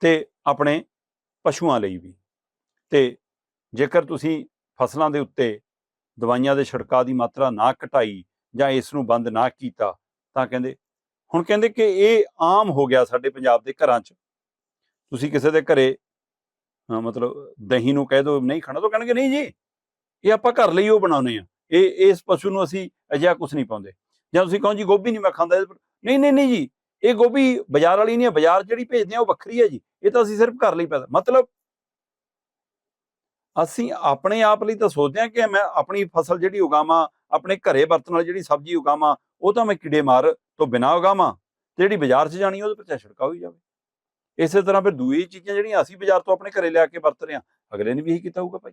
ਤੇ ਆਪਣੇ ਪਸ਼ੂਆਂ ਲਈ ਵੀ। ਤੇ ਜੇਕਰ ਤੁਸੀਂ ਫਸਲਾਂ ਦੇ ਉੱਤੇ ਦਵਾਈਆਂ ਦੇ ਛਿੜਕਾਅ ਦੀ ਮਾਤਰਾ ਨਾ ਘਟਾਈ ਜਾਂ ਇਸ ਨੂੰ ਬੰਦ ਨਾ ਕੀਤਾ, ਤਾਂ ਕਹਿੰਦੇ, ਹੁਣ ਕਹਿੰਦੇ ਕਿ ਇਹ ਆਮ ਹੋ ਗਿਆ ਸਾਡੇ ਪੰਜਾਬ ਦੇ ਘਰਾਂ 'ਚ। ਤੁਸੀਂ ਕਿਸੇ ਦੇ ਘਰੇ ਮਤਲਬ ਦਹੀਂ ਨੂੰ ਕਹਿ ਦੋ, ਨਹੀਂ ਖਾਣਾ, ਤਾਂ ਕਹਿਣਗੇ, ਨਹੀਂ ਜੀ, ਇਹ ਆਪਾਂ ਘਰ ਲਈ ਉਹ ਬਣਾਉਨੇ ਆ ਇਹ, ਇਸ ਪਸ਼ੂ ਨੂੰ ਅਸੀਂ ਅਜਿਹਾ ਕੁਝ ਨਹੀਂ ਪਾਉਂਦੇ। ਜਾਂ ਤੁਸੀਂ ਕਹੋ ਜੀ, ਗੋਭੀ ਨਹੀਂ ਮੈਂ ਖਾਂਦਾ ਇਹਦੇ ਨਹੀਂ ਨਹੀਂ ਨਹੀਂ ਜੀ, ਇਹ ਗੋਭੀ ਬਾਜ਼ਾਰ ਵਾਲੀ ਨਹੀਂ ਹੈ, ਬਾਜ਼ਾਰ ਜਿਹੜੀ ਭੇਜਦੇ ਆ ਉਹ ਵੱਖਰੀ ਹੈ ਜੀ, ਇਹ ਤਾਂ ਅਸੀਂ ਸਿਰਫ ਘਰ ਲਈ ਪੈਦਾ, ਮਤਲਬ ਅਸੀਂ ਆਪਣੇ ਆਪ ਲਈ ਤਾਂ ਸੋਚਦੇ ਹਾਂ ਕਿ ਮੈਂ ਆਪਣੀ ਫਸਲ ਜਿਹੜੀ ਉਗਾਵਾਂ, ਆਪਣੇ ਘਰੇ ਵਰਤਣ ਵਾਲੀ ਜਿਹੜੀ ਸਬਜ਼ੀ ਉਗਾਵਾਂ, ਉਹ ਤਾਂ ਮੈਂ ਕੀੜੇ ਮਾਰ ਤੋਂ ਬਿਨਾਂ ਉਗਾਵਾਂ ਤੇ ਜਿਹੜੀ ਬਾਜ਼ਾਰ 'ਚ ਜਾਣੀ ਉਹਦੇ ਪਰ ਛਿੜਕਾ ਹੋਈ ਜਾਵੇ। ਇਸੇ ਤਰ੍ਹਾਂ ਫਿਰ ਦੂਈ ਚੀਜ਼ਾਂ ਜਿਹੜੀਆਂ ਅਸੀਂ ਬਾਜ਼ਾਰ ਤੋਂ ਆਪਣੇ ਘਰੇ ਲਿਆ ਕੇ ਵਰਤ ਰਹੇ ਹਾਂ, ਅਗਲੇ ਨੇ ਵੀ ਇਹੀ ਕੀਤਾ ਹੋਊਗਾ ਭਾਈ।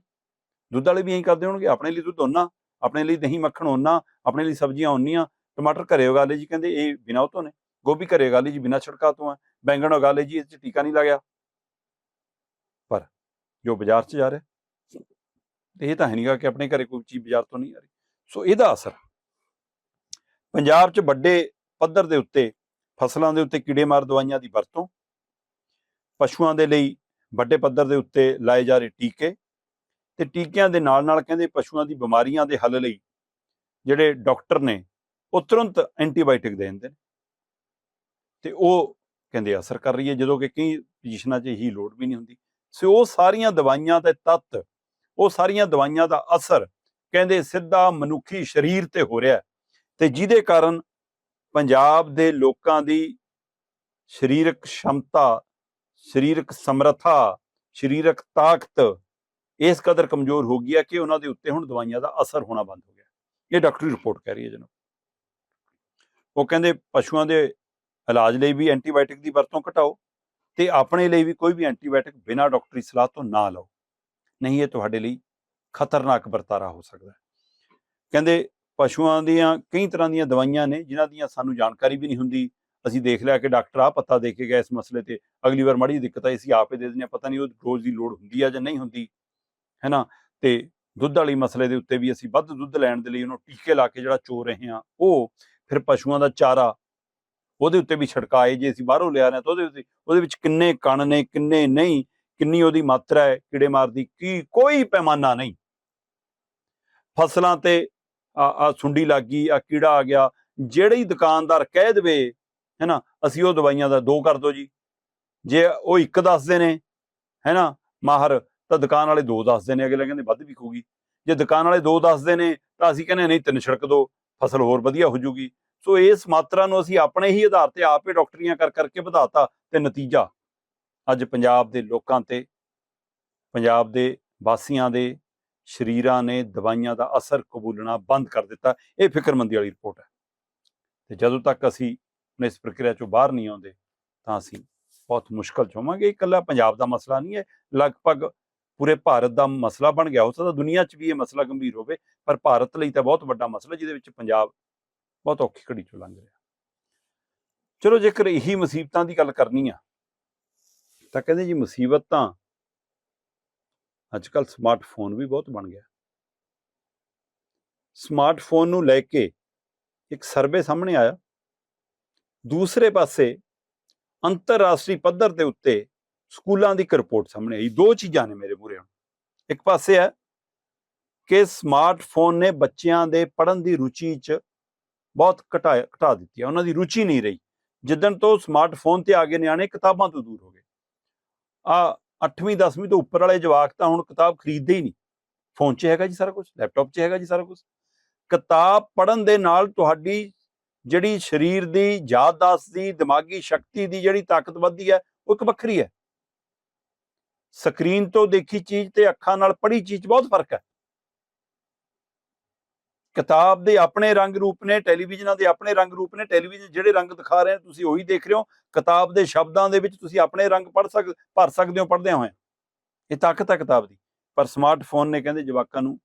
ਦੁੱਧ ਵਾਲੇ ਵੀ ਇਹੀ ਕਰਦੇ ਹੋਣਗੇ, ਆਪਣੇ ਲਈ ਦੁੱਧ ਉਹਨਾਂ ਆਪਣੇ ਲਈ ਦਹੀਂ ਮੱਖਣ ਉਹਨਾਂ ਆਪਣੇ ਲਈ ਸਬਜ਼ੀਆਂ ਉਹਨੀਆਂ ਟਮਾਟਰ ਘਰੇ ਉਗਾ ਲਏ ਜੀ, ਕਹਿੰਦੇ ਇਹ ਬਿਨਾਂ ਉਹ ਤੋਂ ਨੇ, ਗੋਭੀ ਘਰੇ ਉਗਾ ਲਈ ਜੀ, ਬਿਨਾਂ ਛਿੜਕਾ ਤੋਂ ਹੈ, ਬੈਂਗਣ ਉਗਾ ਲਏ ਜੀ ਇਹ 'ਚ ਟੀਕਾ ਨਹੀਂ ਲੱਗਿਆ। ਪਰ ਜੋ ਬਾਜ਼ਾਰ 'ਚ ਜਾ ਰਿਹਾ ਇਹ ਤਾਂ ਹੈ ਨਹੀਂਗਾ ਕਿ ਆਪਣੇ ਘਰੇ ਕੋਈ ਚੀਜ਼ ਬਾਜ਼ਾਰ ਤੋਂ ਨਹੀਂ ਆ ਰਹੀ। ਸੋ ਇਹਦਾ ਅਸਰ ਪੰਜਾਬ 'ਚ ਵੱਡੇ ਪੱਧਰ ਦੇ ਉੱਤੇ, ਫਸਲਾਂ ਦੇ ਉੱਤੇ ਕੀੜੇਮਾਰ ਦਵਾਈਆਂ ਦੀ ਵਰਤੋਂ, ਪਸ਼ੂਆਂ ਦੇ ਲਈ ਵੱਡੇ ਪੱਧਰ ਦੇ ਉੱਤੇ ਲਾਏ ਜਾ ਰਹੇ ਟੀਕੇ ਤੇ ਟੀਕਿਆਂ ਦੇ ਨਾਲ ਨਾਲ ਕਹਿੰਦੇ ਪਸ਼ੂਆਂ ਦੀ ਬਿਮਾਰੀਆਂ ਦੇ ਹੱਲ ਲਈ ਜਿਹੜੇ ਡਾਕਟਰ ਨੇ, ਉਹ ਤੁਰੰਤ ਐਂਟੀਬਾਇਓਟਿਕ ਦੇ ਦਿੰਦੇ ਨੇ। ਤੇ ਉਹ ਕਹਿੰਦੇ ਅਸਰ ਕਰ ਰਹੀ ਹੈ, ਜਦੋਂ ਕਿ ਕਈ ਪੋਜੀਸ਼ਨਾਂ 'ਚ ਹੀ ਲੋੜ ਵੀ ਨਹੀਂ ਹੁੰਦੀ। ਸੋ ਉਹ ਸਾਰੀਆਂ ਦਵਾਈਆਂ ਦੇ ਤੱਤ ਉਹ ਸਾਰੀਆਂ ਦਵਾਈਆਂ ਦਾ ਅਸਰ ਕਹਿੰਦੇ ਸਿੱਧਾ ਮਨੁੱਖੀ ਸਰੀਰ ਤੇ ਹੋ ਰਿਹਾ ਹੈ ਤੇ ਜਿਹਦੇ ਕਾਰਨ ਪੰਜਾਬ ਦੇ ਲੋਕਾਂ ਦੀ ਸਰੀਰਕ ਸ਼ਮਤਾ, ਸਰੀਰਕ ਸਮਰੱਥਾ, ਸਰੀਰਕ ਤਾਕਤ ਇਸ ਕਦਰ ਕਮਜ਼ੋਰ ਹੋ ਗਈ ਹੈ ਕਿ ਉਹਨਾਂ ਦੇ ਉੱਤੇ ਹੁਣ ਦਵਾਈਆਂ ਦਾ ਅਸਰ ਹੋਣਾ ਬੰਦ ਹੋ ਗਿਆ ਇਹ ਡਾਕਟਰੀ ਰਿਪੋਰਟ ਕਹਿ ਰਹੀ ਹੈ ਜਨਾਬ। ਉਹ ਕਹਿੰਦੇ ਪਸ਼ੂਆਂ ਦੇ ਇਲਾਜ ਲਈ ਵੀ ਐਂਟੀਬਾਇਓਟਿਕ ਦੀ ਵਰਤੋਂ ਘਟਾਓ ਤੇ ਆਪਣੇ ਲਈ ਵੀ ਕੋਈ ਵੀ ਐਂਟੀਬਾਇਓਟਿਕ ਬਿਨਾਂ ਡਾਕਟਰੀ ਸਲਾਹ ਤੋਂ ਨਾ ਲਓ। ਨਹੀਂ ਇਹ ਤੁਹਾਡੇ ਲਈ ਖਤਰਨਾਕ ਵਰਤਾਰਾ ਹੋ ਸਕਦਾ ਹੈ। ਕਹਿੰਦੇ ਪਸ਼ੂਆਂ ਦੀਆਂ ਕਈ ਤਰ੍ਹਾਂ ਦੀਆਂ ਦਵਾਈਆਂ ਨੇ ਜਿਨ੍ਹਾਂ ਦੀਆਂ ਸਾਨੂੰ ਜਾਣਕਾਰੀ ਵੀ ਨਹੀਂ ਹੁੰਦੀ। ਅਸੀਂ ਦੇਖ ਲਿਆ ਕਿ ਡਾਕਟਰ ਆ ਪਤਾ ਦੇ ਕੇ ਗਿਆ ਇਸ ਮਸਲੇ ਤੇ। ਅਗਲੀ ਵਾਰ ਮਾੜੀ ਦਿੱਕਤ ਆਈ ਸੀ ਆਪੇ ਦੇ ਦਿੰਦੇ ਹਾਂ, ਪਤਾ ਨਹੀਂ ਉਹ ਡੋਜ਼ ਦੀ ਲੋੜ ਹੁੰਦੀ ਆ ਜਾਂ ਨਹੀਂ ਹੁੰਦੀ, ਹੈ ਨਾ? ਤੇ ਦੁੱਧ ਵਾਲੀ ਮਸਲੇ ਦੇ ਉੱਤੇ ਵੀ ਅਸੀਂ ਵੱਧ ਦੁੱਧ ਲੈਣ ਦੇ ਲਈ ਉਹਨੂੰ ਟੀਕੇ ਲਾ ਕੇ ਜਿਹੜਾ ਚੋ ਰਹੇ ਹਾਂ, ਉਹ ਫਿਰ ਪਸ਼ੂਆਂ ਦਾ ਚਾਰਾ ਉਹਦੇ ਉੱਤੇ ਵੀ ਛਿੜਕਾਏ ਜੇ ਅਸੀਂ ਬਾਹਰੋਂ ਲਿਆ ਰਹੇ ਹਾਂ ਤਾਂ ਉਹਦੇ ਉੱਤੇ, ਉਹਦੇ ਵਿੱਚ ਕਿੰਨੇ ਕਣ ਨੇ, ਕਿੰਨੇ ਨਹੀਂ ਕਿੰਨੀ ਉਹਦੀ ਮਾਤਰਾ ਹੈ, ਕੀੜੇ ਮਾਰ ਦੀ ਕੀ, ਕੋਈ ਪੈਮਾਨਾ ਨਹੀਂ। ਫਸਲਾਂ ਤੇ ਆ ਆ ਸੁੰਡੀ ਲੱਗ ਗਈ, ਆ ਕੀੜਾ ਆ ਗਿਆ, ਜਿਹੜੀ ਦੁਕਾਨਦਾਰ ਕਹਿ ਦੇਵੇ, ਹੈਨਾ, ਅਸੀਂ ਉਹ ਦਵਾਈਆਂ ਦਾ ਦੋ ਕਰ ਦੋ ਜੀ। ਜੇ ਉਹ ਇੱਕ ਦੱਸਦੇ ਨੇ, ਹੈਨਾ, ਮਾਹਰ, ਤਾਂ ਦੁਕਾਨ ਵਾਲੇ ਦੋ ਦੱਸਦੇ ਨੇ, ਅਗਲੇ ਕਹਿੰਦੇ ਵੱਧ ਵਿਕੂਗੀ। ਜੇ ਦੁਕਾਨ ਵਾਲੇ ਦੋ ਦੱਸਦੇ ਨੇ, ਤਾਂ ਅਸੀਂ ਕਹਿੰਦੇ ਨਹੀਂ, ਤਿੰਨ ਛਿੜਕ ਦੋ, ਫਸਲ ਹੋਰ ਵਧੀਆ ਹੋ ਜੂਗੀ। ਸੋ ਇਸ ਮਾਤਰਾ ਨੂੰ ਅਸੀਂ ਆਪਣੇ ਹੀ ਆਧਾਰ ਤੇ ਆਪੇ ਡਾਕਟਰੀਆਂ ਕਰ ਕਰਕੇ ਵਧਾਤਾ, ਤੇ ਨਤੀਜਾ ਅੱਜ ਪੰਜਾਬ ਦੇ ਲੋਕਾਂ ਤੇ, ਪੰਜਾਬ ਦੇ ਵਾਸੀਆਂ ਦੇ ਸ਼ਰੀਰਾਂ ਨੇ ਦਵਾਈਆਂ ਦਾ ਅਸਰ ਕਬੂਲਣਾ ਬੰਦ ਕਰ ਦਿੱਤਾ। ਇਹ ਫਿਕਰਮੰਦੀ ਵਾਲੀ ਰਿਪੋਰਟ ਹੈ। ਤੇ ਜਦੋਂ ਤੱਕ ਅਸੀਂ ਇਸ ਪ੍ਰਕਿਰਿਆ ਚੋਂ ਬਾਹਰ ਨਹੀਂ ਆਉਂਦੇ, ਤਾਂ ਅਸੀਂ ਬਹੁਤ ਮੁਸ਼ਕਲ ਚ ਹੋਵਾਂਗੇ। ਇਹ ਇਕੱਲਾ ਪੰਜਾਬ ਦਾ ਮਸਲਾ ਨਹੀਂ ਹੈ। ਲਗਭਗ ਪੂਰੇ ਭਾਰਤ ਦਾ ਮਸਲਾ ਬਣ ਗਿਆ। ਹੋ ਸਕਦਾ ਦੁਨੀਆ 'ਚ ਵੀ ਇਹ ਮਸਲਾ ਗੰਭੀਰ ਹੋਵੇ, ਪਰ ਭਾਰਤ ਲਈ ਤਾਂ ਬਹੁਤ ਵੱਡਾ ਮਸਲਾ, ਜਿਹਦੇ ਵਿੱਚ ਪੰਜਾਬ ਬਹੁਤ ਔਖੀ ਘੜੀ ਚੋਂ ਲੰਘ ਰਿਹਾ। ਚਲੋ ਜੇਕਰ ਇਹੀ ਮੁਸੀਬਤਾਂ ਦੀ ਗੱਲ ਕਰਨੀ ਆ ਤਾਂ ਕਹਿੰਦੇ ਜੀ ਮੁਸੀਬਤ ਤਾਂ ਅੱਜ ਕੱਲ ਸਮਾਰਟਫੋਨ ਵੀ ਬਹੁਤ ਬਣ ਗਿਆ। ਸਮਾਰਟਫੋਨ ਨੂੰ ਲੈ ਕੇ ਇੱਕ ਸਰਵੇ ਸਾਹਮਣੇ ਆਇਆ। ਦੂਸਰੇ ਪਾਸੇ ਅੰਤਰਰਾਸ਼ਟਰੀ ਪੱਧਰ ਦੇ ਉੱਤੇ ਸਕੂਲਾਂ ਦੀ ਇੱਕ ਰਿਪੋਰਟ ਸਾਹਮਣੇ ਆਈ। ਦੋ ਚੀਜ਼ਾਂ ਨੇ ਮੇਰੇ ਮੂਹਰੇ ਹੁਣ। ਇੱਕ ਪਾਸੇ ਹੈ ਕਿ ਸਮਾਰਟਫੋਨ ਨੇ ਬੱਚਿਆਂ ਦੇ ਪੜ੍ਹਨ ਦੀ ਰੁਚੀ 'ਚ ਬਹੁਤ ਘਟਾ ਘਟਾ ਦਿੱਤੀ ਹੈ। ਉਹਨਾਂ ਦੀ ਰੁਚੀ ਨਹੀਂ ਰਹੀ। ਜਿੱਦਣ ਤੋਂ ਸਮਾਰਟਫੋਨ ਤੇ ਆ ਗਏ ਨਿਆਣੇ ਕਿਤਾਬਾਂ ਤੋਂ ਦੂਰ ਹੋ ਗਏ। ਆ 8ਵੀਂ 10ਵੀਂ ਤੋਂ ਉੱਪਰ ਵਾਲੇ ਜਵਾਕ ਤਾਂ ਹੁਣ ਕਿਤਾਬ ਖਰੀਦਦੇ ਹੀ ਨਹੀਂ। ਫੋਨ 'ਚ ਹੈਗਾ ਜੀ ਸਾਰਾ ਕੁਝ ਲੈਪਟਾਪ 'ਚ ਹੈਗਾ ਜੀ ਸਾਰਾ ਕੁਝ ਕਿਤਾਬ ਪੜ੍ਹਨ ਦੇ ਨਾਲ ਤੁਹਾਡੀ ਜਿਹੜੀ ਸਰੀਰ ਦੀ ਯਾਦਦਾਸ਼ਤ ਦੀ, ਦਿਮਾਗੀ ਸ਼ਕਤੀ ਦੀ ਜਿਹੜੀ ਤਾਕਤ ਵੱਧਦੀ ਹੈ, ਉਹ ਇੱਕ ਵੱਖਰੀ ਹੈ। ਸਕਰੀਨ ਤੋਂ ਦੇਖੀ ਚੀਜ਼ ਤੇ ਅੱਖਾਂ ਨਾਲ ਪੜ੍ਹੀ ਚੀਜ਼ 'ਚ ਬਹੁਤ ਫ਼ਰਕ ਹੈ। ਕਿਤਾਬ ਦੇ ਆਪਣੇ ਰੰਗ ਰੂਪ ਨੇ, ਟੈਲੀਵਿਜ਼ਨਾਂ ਦੇ ਆਪਣੇ ਰੰਗ ਰੂਪ ਨੇ, ਟੈਲੀਵਿਜ਼ਨ ਜਿਹੜੇ ਰੰਗ ਦਿਖਾ ਰਹੇ ਨੇ, ਤੁਸੀਂ ਉਹੀ ਦੇਖ ਰਹੇ ਹੋ। ਕਿਤਾਬ ਦੇ ਸ਼ਬਦਾਂ ਦੇ ਵਿੱਚ ਤੁਸੀਂ ਆਪਣੇ ਰੰਗ ਪੜ੍ਹ ਸਕ, ਭਰ ਸਕਦੇ ਹੋ ਪੜ੍ਹਦਿਆਂ ਹੋਏ। ਇਹ ਤਾਕਤ ਹੈ ਕਿਤਾਬ ਦੀ। ਪਰ ਸਮਾਰਟਫੋਨ ਨੇ ਕਹਿੰਦੇ ਜਵਾਕਾਂ ਨੂੰ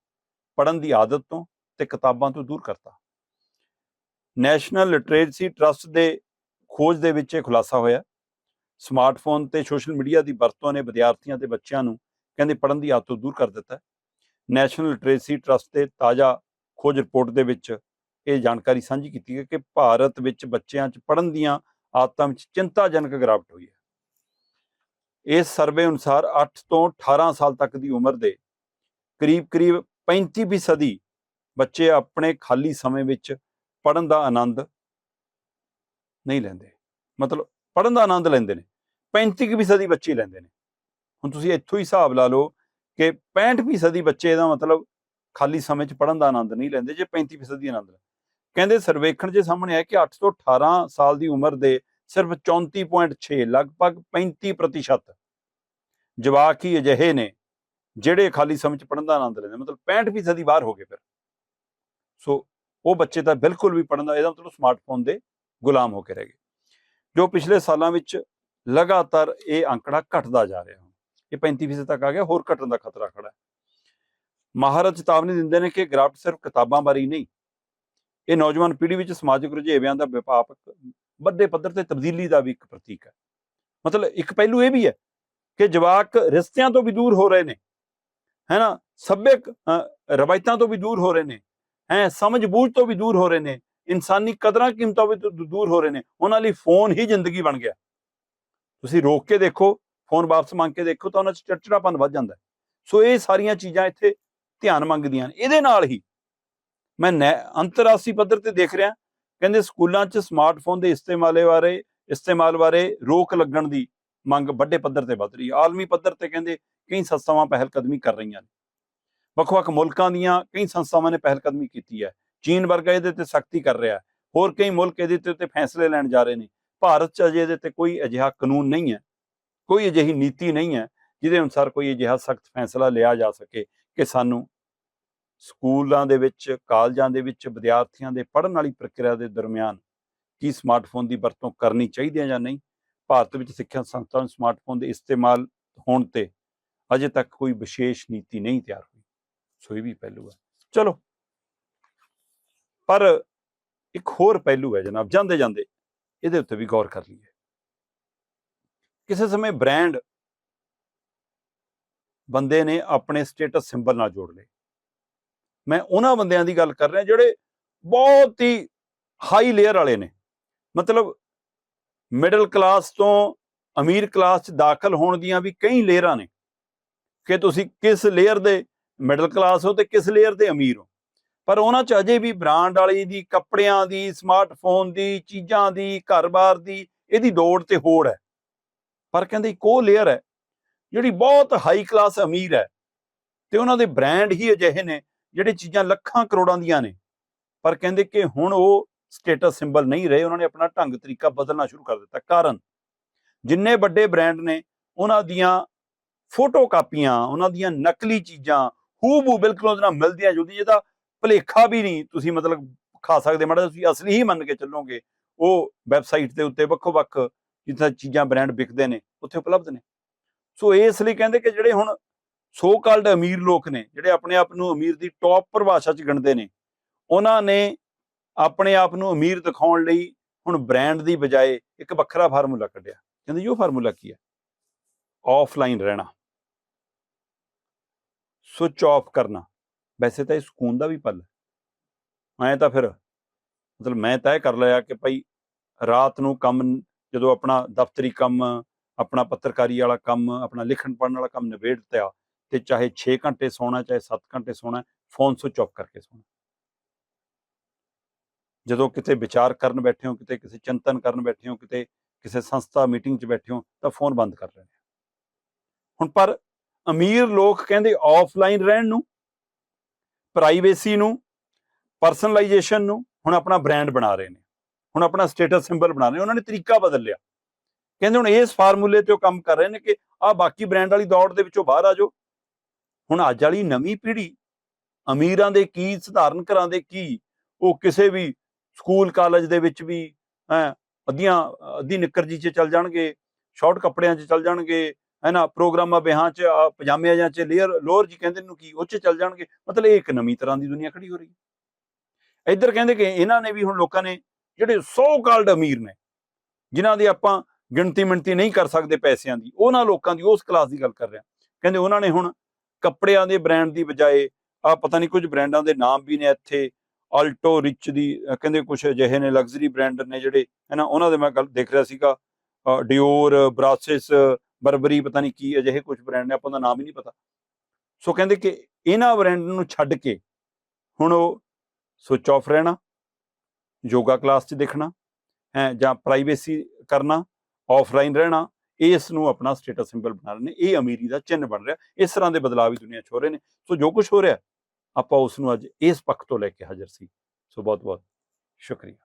ਪੜ੍ਹਨ ਦੀ ਆਦਤ ਤੋਂ ਤੇ ਕਿਤਾਬਾਂ ਤੋਂ ਦੂਰ ਕਰਤਾ। ਨੈਸ਼ਨਲ ਲਿਟਰੇਸੀ ਟਰਸਟ ਦੇ ਖੋਜ ਦੇ ਵਿੱਚ ਇਹ ਖੁਲਾਸਾ ਹੋਇਆ। ਸਮਾਰਟਫੋਨ ਤੇ ਸੋਸ਼ਲ ਮੀਡੀਆ ਦੀ ਵਰਤੋਂ ਨੇ ਵਿਦਿਆਰਥੀਆਂ ਤੇ ਬੱਚਿਆਂ ਨੂੰ ਕਹਿੰਦੇ ਪੜ੍ਹਨ ਦੀ ਆਦਤ ਤੋਂ ਦੂਰ ਕਰ ਦਿੱਤਾ। ਨੈਸ਼ਨਲ ਲਿਟਰੇਸੀ ਟਰਸਟ ਦੇ ਤਾਜ਼ਾ ਖੋਜ ਰਿਪੋਰਟ ਦੇ ਵਿੱਚ ਇਹ ਜਾਣਕਾਰੀ ਸਾਂਝੀ ਕੀਤੀ ਹੈ ਕਿ ਭਾਰਤ ਵਿੱਚ ਬੱਚਿਆਂ 'ਚ ਪੜ੍ਹਨ ਦੀਆਂ ਆਦਤਾਂ ਵਿੱਚ ਚਿੰਤਾਜਨਕ ਗਿਰਾਵਟ ਹੋਈ ਹੈ। ਇਸ ਸਰਵੇ ਅਨੁਸਾਰ 8 ਤੋਂ 18 ਸਾਲ ਤੱਕ ਦੀ ਉਮਰ ਦੇ ਕਰੀਬ-ਕਰੀਬ 35% ਬੱਚੇ ਆਪਣੇ ਖਾਲੀ ਸਮੇਂ ਵਿੱਚ ਪੜਨ ਦਾ ਆਨੰਦ ਨਹੀਂ ਲੈਂਦੇ। ਮਤਲਬ ਪੜਨ ਦਾ ਆਨੰਦ ਲੈਂਦੇ ਨੇ। 35% ਬੱਚੇ ਲੈਂਦੇ ਨੇ। ਹੁਣ ਤੁਸੀਂ ਇੱਥੋਂ ਹੀ ਹਿਸਾਬ ਲਾ ਲਓ ਕਿ 65% ਬੱਚੇ ਦਾ ਮਤਲਬ ਖਾਲੀ ਸਮੇਂ 'ਚ ਪੜਨ ਦਾ ਆਨੰਦ ਨਹੀਂ ਲੈਂਦੇ, ਜੇ 35% ਦੀ ਆਨੰਦ ਕਹਿੰਦੇ ਸਰਵੇਖਣ 'ਚ ਸਾਹਮਣੇ ਆਇਆ ਕਿ 8 ਤੋਂ 18 ਸਾਲ ਦੀ ਉਮਰ ਦੇ ਸਿਰਫ 34.6 ਲਗਭਗ 35% ਜਵਾਕ ਹੀ ਅਜਿਹੇ ਨੇ ਜਿਹੜੇ ਖਾਲੀ ਸਮੇਂ 'ਚ ਪੜਨ ਦਾ ਆਨੰਦ ਲੈਂਦੇ ਮਤਲਬ 65% ਦੀ ਬਾਹਰ ਹੋ ਗਏ ਫਿਰ। ਸੋ ਉਹ ਬੱਚੇ ਤਾਂ ਬਿਲਕੁਲ ਵੀ ਪੜਨ ਦਾ ਇਹਦਾ ਮਤਲਬ ਸਮਾਰਟਫੋਨ ਦੇ ਗੁਲਾਮ ਹੋ ਕੇ ਰਹਿ ਗਏ। ਜੋ ਪਿਛਲੇ ਸਾਲਾਂ ਵਿੱਚ ਲਗਾਤਾਰ ਇਹ ਅੰਕੜਾ ਘਟਦਾ ਜਾ ਰਿਹਾ ਇਹ 35% ਤੱਕ ਆ ਗਿਆ, ਹੋਰ ਘਟਣ ਦਾ ਖਤਰਾ ਖੜਾ ਹੈ। ਮਾਹਰ ਚੇਤਾਵਨੀ ਦਿੰਦੇ ਨੇ ਕਿ ਗ੍ਰਾਫਟ ਸਿਰਫ ਕਿਤਾਬਾਂ ਬਾਰੇ ਹੀ ਨਹੀਂ। ਇਹ ਨੌਜਵਾਨ ਪੀੜ੍ਹੀ ਵਿੱਚ ਸਮਾਜਿਕ ਰੁਝੇਵਿਆਂ ਦਾ ਵਿਪਾਪਕ ਵੱਡੇ ਪੱਧਰ ਤੇ ਤਬਦੀਲੀ ਦਾ ਵੀ ਇੱਕ ਪ੍ਰਤੀਕ ਹੈ। ਮਤਲਬ ਇੱਕ ਪਹਿਲੂ ਇਹ ਵੀ ਹੈ ਕਿ ਜਵਾਕ ਰਿਸ਼ਤਿਆਂ ਤੋਂ ਵੀ ਦੂਰ ਹੋ ਰਹੇ ਨੇ ਹੈਨਾ ਸੱਭਿਅਕ ਰਵਾਇਤਾਂ ਤੋਂ ਵੀ ਦੂਰ ਹੋ ਰਹੇ ਨੇ, ਹੈ? ਸਮਝ ਬੂਝ ਤੋਂ ਵੀ ਦੂਰ ਹੋ ਰਹੇ ਨੇ, ਇਨਸਾਨੀ ਕਦਰਾਂ ਕੀਮਤਾਂ ਵੀ ਦੂਰ ਹੋ ਰਹੇ ਨੇ, ਉਹਨਾਂ ਲਈ ਫੋਨ ਹੀ ਜ਼ਿੰਦਗੀ ਬਣ ਗਿਆ। ਤੁਸੀਂ ਰੋਕ ਕੇ ਦੇਖੋ, ਫੋਨ ਵਾਪਸ ਮੰਗ ਕੇ ਦੇਖੋ ਤਾਂ ਉਹਨਾਂ 'ਚ ਚੜਚੜਾਪਨ ਵੱਧ ਜਾਂਦਾ ਸੋ ਇਹ ਸਾਰੀਆਂ ਚੀਜ਼ਾਂ ਇੱਥੇ ਧਿਆਨ ਮੰਗਦੀਆਂ ਨੇ। ਇਹਦੇ ਨਾਲ ਹੀ ਮੈਂ ਅੰਤਰਰਾਸ਼ਟਰੀ ਪੱਧਰ ਤੇ ਦੇਖ ਰਿਹਾ, ਕਹਿੰਦੇ ਸਕੂਲਾਂ 'ਚ ਸਮਾਰਟਫੋਨ ਦੇ ਇਸਤੇਮਾਲੇ ਬਾਰੇ, ਇਸਤੇਮਾਲ ਬਾਰੇ ਰੋਕ ਲੱਗਣ ਦੀ ਮੰਗ ਵੱਡੇ ਪੱਧਰ ਤੇ ਵੱਧ ਰਹੀ ਹੈ। ਆਲਮੀ ਪੱਧਰ ਤੇ ਕਹਿੰਦੇ ਕਈ ਸੰਸਥਾਵਾਂ ਪਹਿਲ ਕਦਮੀ ਕਰ ਰਹੀਆਂ ਨੇ। ਵੱਖ-ਵੱਖ ਮੁਲਕਾਂ ਦੀਆਂ ਕਈ ਸੰਸਥਾਵਾਂ ਨੇ ਪਹਿਲ ਕਦਮੀ ਕੀਤੀ ਹੈ। ਚੀਨ ਵਰਗਾ ਇਹਦੇ ਤੇ ਸਖਤੀ ਕਰ ਰਿਹਾ ਹੈ। ਹੋਰ ਕਈ ਮੁਲਕ ਇਹਦੇ ਤੇ ਫੈਸਲੇ ਲੈਣ ਜਾ ਰਹੇ ਨੇ। ਭਾਰਤ 'ਚ ਅਜੇ ਇਹਦੇ ਤੇ ਕੋਈ ਅਜਿਹਾ ਕਾਨੂੰਨ ਨਹੀਂ ਹੈ। ਕੋਈ ਅਜਿਹੀ ਨੀਤੀ ਨਹੀਂ ਹੈ, ਜਿਹਦੇ ਅਨੁਸਾਰ ਕੋਈ ਅਜਿਹਾ ਸਖਤ ਫੈਸਲਾ ਲਿਆ ਜਾ ਸਕੇ ਕਿ ਸਾਨੂੰ ਸਕੂਲਾਂ ਦੇ ਵਿੱਚ, ਕਾਲਜਾਂ ਦੇ ਵਿੱਚ ਵਿਦਿਆਰਥੀਆਂ ਦੇ ਪੜ੍ਹਨ ਵਾਲੀ ਪ੍ਰਕਿਰਿਆ ਦੇ ਦਰਮਿਆਨ ਕੀ ਸਮਾਰਟਫੋਨ ਦੀ ਵਰਤੋਂ ਕਰਨੀ ਚਾਹੀਦੀ ਹੈ ਜਾਂ ਨਹੀਂ? ਭਾਰਤ ਵਿੱਚ ਸਿੱਖਿਆ ਸੰਸਥਾਵਾਂ ਸਮਾਰਟਫੋਨ ਦੇ ਇਸਤੇਮਾਲ ਹੋਣ ਤੇ ਅਜੇ ਤੱਕ ਕੋਈ ਵਿਸ਼ੇਸ਼ ਨੀਤੀ ਨਹੀਂ ਤਿਆਰ ਹੋਈ। ਸੋ ਇਹ ਵੀ ਪਹਿਲੂ ਹੈ। ਚਲੋ। ਪਰ ਇੱਕ ਹੋਰ ਪਹਿਲੂ ਹੈ ਜਨਾਬ, ਜਾਂਦੇ ਜਾਂਦੇ ਇਹਦੇ ਉੱਤੇ ਵੀ ਗੌਰ ਕਰ ਲਈਏ। ਕਿਸੇ ਸਮੇਂ ਬ੍ਰਾਂਡ ਬੰਦੇ ਨੇ ਆਪਣੇ ਸਟੇਟਸ ਸਿੰਬਲ ਨਾਲ ਜੋੜ ਲਏ। ਮੈਂ ਉਹਨਾਂ ਬੰਦਿਆਂ ਦੀ ਗੱਲ ਕਰ ਰਿਹਾ ਜਿਹੜੇ ਬਹੁਤ ਹੀ ਹਾਈ ਲੇਅਰ ਵਾਲੇ ਨੇ। ਮਤਲਬ ਮਿਡਲ ਕਲਾਸ ਤੋਂ ਅਮੀਰ ਕਲਾਸ 'ਚ ਦਾਖਲ ਹੋਣ ਦੀਆਂ ਵੀ ਕਈ ਲੇਅਰਾਂ ਨੇ। ਕਿ ਤੁਸੀਂ ਕਿਸ ਲੇਅਰ ਦੇ ਮਿਡਲ ਕਲਾਸ ਹੋ ਤੇ ਕਿਸ ਲੇਅਰ ਦੇ ਅਮੀਰ ਹੋ। ਪਰ ਉਹਨਾਂ 'ਚ ਅਜੇ ਵੀ ਬ੍ਰਾਂਡ ਵਾਲੀ ਦੀ, ਕੱਪੜਿਆਂ ਦੀ ਸਮਾਰਟਫੋਨ ਦੀ, ਚੀਜ਼ਾਂ ਦੀ, ਘਰ-ਬਾਰ ਦੀ ਇਹਦੀ ਦੌੜ ਤੇ ਹੋੜ ਹੈ। ਪਰ ਕਹਿੰਦੇ ਇੱਕ ਉਹ ਲੇਅਰ ਹੈ ਜਿਹੜੀ ਬਹੁਤ ਹਾਈ ਕਲਾਸ ਅਮੀਰ ਹੈ ਤੇ ਉਹਨਾਂ ਦੇ ਬ੍ਰਾਂਡ ਹੀ ਅਜਿਹੇ ਨੇ ਜਿਹੜੇ ਚੀਜ਼ਾਂ ਲੱਖਾਂ ਕਰੋੜਾਂ ਦੀਆਂ ਨੇ, ਪਰ ਕਹਿੰਦੇ ਕਿ ਹੁਣ ਉਹ ਸਟੇਟਸ ਸਿੰਬਲ ਨਹੀਂ ਰਹੇ, ਉਹਨਾਂ ਨੇ ਆਪਣਾ ਢੰਗ, ਤਰੀਕਾ ਬਦਲਣਾ ਸ਼ੁਰੂ ਕਰ ਦਿੱਤਾ। ਕਾਰਨ, ਜਿੰਨੇ ਵੱਡੇ ਬ੍ਰਾਂਡ ਨੇ, ਉਹਨਾਂ ਦੀਆਂ ਫੋਟੋ ਕਾਪੀਆਂ, ਉਹਨਾਂ ਦੀਆਂ ਨਕਲੀ ਚੀਜ਼ਾਂ, ਹੂਬੂ ਬਿਲਕੁਲ ਉਹਦੇ ਨਾਲ ਮਿਲਦੀਆਂ ਜੁਲਦੀਆਂ, ਜਿਹਦਾ ਭਲੇਖਾ ਵੀ ਨਹੀਂ ਤੁਸੀਂ ਮਤਲਬ ਖਾ ਸਕਦੇ। ਮਾੜਾ ਤੁਸੀਂ ਅਸਲੀ ਹੀ ਮੰਨ ਕੇ ਚੱਲੋਗੇ, ਉਹ ਵੈਬਸਾਈਟ ਦੇ ਉੱਤੇ ਵੱਖੋ ਵੱਖ ਜਿੱਥੇ ਚੀਜ਼ਾਂ ਬ੍ਰਾਂਡ ਵਿਕਦੇ ਨੇ, ਉੱਥੇ ਉਪਲਬਧ ਨੇ। ਸੋ ਇਸ ਲਈ ਕਹਿੰਦੇ ਕਿ ਜਿਹੜੇ ਹੁਣ ਸੋ ਕਾਲਡ ਅਮੀਰ ਲੋਕ ਨੇ, ਜਿਹੜੇ ਆਪਣੇ ਆਪ ਨੂੰ ਅਮੀਰ ਦੀ ਟੌਪ ਪਰਿਭਾਸ਼ਾ 'ਚ ਗਿਣਦੇ ਨੇ, ਉਹਨਾਂ ਨੇ ਆਪਣੇ ਆਪ ਨੂੰ ਅਮੀਰ ਦਿਖਾਉਣ ਲਈ ਹੁਣ ਬ੍ਰਾਂਡ ਦੀ ਬਜਾਏ ਇੱਕ ਵੱਖਰਾ ਫਾਰਮੂਲਾ ਕੱਢਿਆ। ਕਹਿੰਦੇ ਉਹ ਫਾਰਮੂਲਾ ਕੀ ਹੈ? ਆਫਲਾਈਨ ਰਹਿਣਾ। ਸੁਚ ਆਫ ਕਰਨਾ। ਵੈਸੇ ਤਾਂ ਇਹ ਸਕੂਨ ਦਾ ਵੀ ਪਲ ਹੈ। ਐਂ ਤਾਂ ਫਿਰ ਮਤਲਬ ਮੈਂ ਤੈਅ ਕਰ ਲਿਆ ਕਿ ਭਾਈ ਰਾਤ ਨੂੰ ਕੰਮ ਜਦੋਂ ਆਪਣਾ ਦਫ਼ਤਰੀ ਕੰਮ, ਆਪਣਾ ਪੱਤਰਕਾਰੀ ਵਾਲਾ ਕੰਮ, ਆਪਣਾ ਲਿਖਣ ਪੜਨ ਵਾਲਾ ਕੰਮ ਨਿਬੇੜ ਤਿਆ ਤੇ ਚਾਹੇ 6 ਘੰਟੇ ਸੌਣਾ, ਚਾਹੇ 7 ਘੰਟੇ ਸੌਣਾ, ਫੋਨ ਸੁਚ ਆਫ ਕਰਕੇ ਸੌਣਾ। ਜਦੋਂ ਕਿਤੇ ਵਿਚਾਰ ਕਰਨ ਬੈਠੇ ਹੋ, ਕਿਤੇ ਕਿਸੇ ਚਿੰਤਨ ਕਰਨ ਬੈਠੇ ਹੋ, ਕਿਤੇ ਕਿਸੇ ਸੰਸਥਾ ਮੀਟਿੰਗ 'ਚ ਬੈਠੇ ਹੋ, ਤਾਂ ਫੋਨ ਬੰਦ ਕਰ ਲੈਣੇ ਹੁਣ ਪਰ ਅਮੀਰ ਲੋਕ ਕਹਿੰਦੇ ਆਫਲਾਈਨ ਰਹਿਣ ਨੂੰ ਪ੍ਰਾਈਵੇਸੀ ਨੂੰ ਪਰਸਨਲਾਈਜੇਸ਼ਨ ਨੂੰ, ਹੁਣ ਆਪਣਾ ਬ੍ਰਾਂਡ ਬਣਾ ਰਹੇ ਨੇ। ਹੁਣ ਆਪਣਾ ਸਟੇਟਸ ਸਿੰਬਲ ਬਣਾ ਰਹੇ ਉਹਨਾਂ ਨੇ ਤਰੀਕਾ ਬਦਲ ਲਿਆ। ਕਹਿੰਦੇ ਹੁਣ ਇਸ ਫਾਰਮੂਲੇ ਤੇ ਉਹ ਕੰਮ ਕਰ ਰਹੇ ਨੇ ਕਿ ਆ ਬਾਕੀ ਬ੍ਰਾਂਡ ਵਾਲੀ ਦੌੜ ਦੇ ਵਿੱਚੋਂ ਬਾਹਰ ਆ ਜਾਓ। ਹੁਣ ਅੱਜ ਵਾਲੀ ਨਵੀਂ ਪੀੜ੍ਹੀ ਅਮੀਰਾਂ ਦੇ ਕੀ, ਸਧਾਰਨ ਘਰਾਂ ਦੇ ਕੀ, ਉਹ ਕਿਸੇ ਵੀ ਸਕੂਲ, ਕਾਲਜ ਦੇ ਵਿੱਚ ਵੀ, ਹੈ, ਅੱਧੀਆਂ, ਅੱਧੀ ਨਿੱਕਰ ਜੀ 'ਚ ਚੱਲ ਜਾਣਗੇ, ਸ਼ਾਰਟ ਕੱਪੜਿਆਂ 'ਚ ਚੱਲ ਜਾਣਗੇ ਹੈ ਨਾ ਪ੍ਰੋਗਰਾਮਾਂ ਵਿਆਹਾਂ 'ਚ ਪਜਾਮਿਆਂ ਜਾਂ 'ਚ, ਲੇਅਰ, ਲੋਅਰ ਜੀ ਕਹਿੰਦੇ ਨੂੰ ਕੀ, ਉਹ 'ਚ ਚੱਲ ਜਾਣਗੇ। ਮਤਲਬ ਇਹ ਇੱਕ ਨਵੀਂ ਤਰ੍ਹਾਂ ਦੀ ਦੁਨੀਆ ਖੜੀ ਹੋ ਰਹੀ ਹੈ। ਇੱਧਰ ਕਹਿੰਦੇ ਕਿ ਇਹਨਾਂ ਨੇ ਵੀ ਹੁਣ ਲੋਕਾਂ ਨੇ ਜਿਹੜੇ ਸੋ ਕਾਲਡ ਅਮੀਰ ਨੇ, ਜਿਨ੍ਹਾਂ ਦੀ ਆਪਾਂ ਗਿਣਤੀ ਮਿਣਤੀ ਨਹੀਂ ਕਰ ਸਕਦੇ ਪੈਸਿਆਂ ਦੀ, ਉਹਨਾਂ ਲੋਕਾਂ ਦੀ ਉਸ ਕਲਾਸ ਦੀ ਗੱਲ ਕਰ ਰਿਹਾ। ਕਹਿੰਦੇ ਉਹਨਾਂ ਨੇ ਹੁਣ ਕੱਪੜਿਆਂ ਦੇ ਬ੍ਰਾਂਡ ਦੀ ਬਜਾਏ ਆ ਪਤਾ ਨਹੀਂ ਕੁਝ ਬ੍ਰਾਂਡਾਂ ਦੇ ਨਾਮ ਵੀ ਨੇ ਇੱਥੇ ਆਲਟੋ ਰਿਚ ਦੀ ਕਹਿੰਦੇ ਕੁਝ ਅਜਿਹੇ ਨੇ ਲਗਜ਼ਰੀ ਬ੍ਰਾਂਡ ਨੇ ਜਿਹੜੇ ਹੈ ਨਾ ਉਹਨਾਂ ਦੇ ਮੈਂ ਗੱਲ ਦੇਖ ਰਿਹਾ ਸੀਗਾ। ਡਿਓਰ ਬਰਾਸਿਸ ਬਰਬਰੀ ਪਤਾ ਨਹੀਂ ਕੀ ਅਜਿਹੇ ਕੁਝ ਬ੍ਰਾਂਡ ਨੇ, ਆਪਾਂ ਦਾ ਨਾਮ ਹੀ ਨਹੀਂ ਪਤਾ। ਸੋ ਕਹਿੰਦੇ ਕਿ ਇਹਨਾਂ ਬ੍ਰਾਂਡ ਨੂੰ ਛੱਡ ਕੇ ਹੁਣ ਉਹ ਸੁਚ ਆਫ ਰਹਿਣਾ ਯੋਗਾ ਕਲਾਸ 'ਚ ਦੇਖਣਾ, ਹੈ, ਜਾਂ ਪ੍ਰਾਈਵੇਸੀ ਕਰਨਾ ਆਫਲਾਈਨ ਰਹਿਣਾ ਇਸ ਨੂੰ ਆਪਣਾ ਸਟੇਟਸ ਸਿੰਬਲ ਬਣਾ ਰਹੇ ਨੇ, ਇਹ ਅਮੀਰੀ ਦਾ ਚਿੰਨ੍ਹ ਬਣ ਰਿਹਾ, ਇਸ ਤਰ੍ਹਾਂ ਦੇ ਬਦਲਾਅ ਵੀ ਦੁਨੀਆ 'ਚ ਹੋ ਰਹੇ ਨੇ। ਸੋ ਜੋ ਕੁਝ ਹੋ ਰਿਹਾ, ਆਪਾਂ ਉਸ ਨੂੰ ਅੱਜ ਇਸ ਪੱਖ ਤੋਂ ਲੈ ਕੇ ਹਾਜ਼ਰ ਸੀ। ਸੋ ਬਹੁਤ ਬਹੁਤ ਸ਼ੁਕਰੀਆ।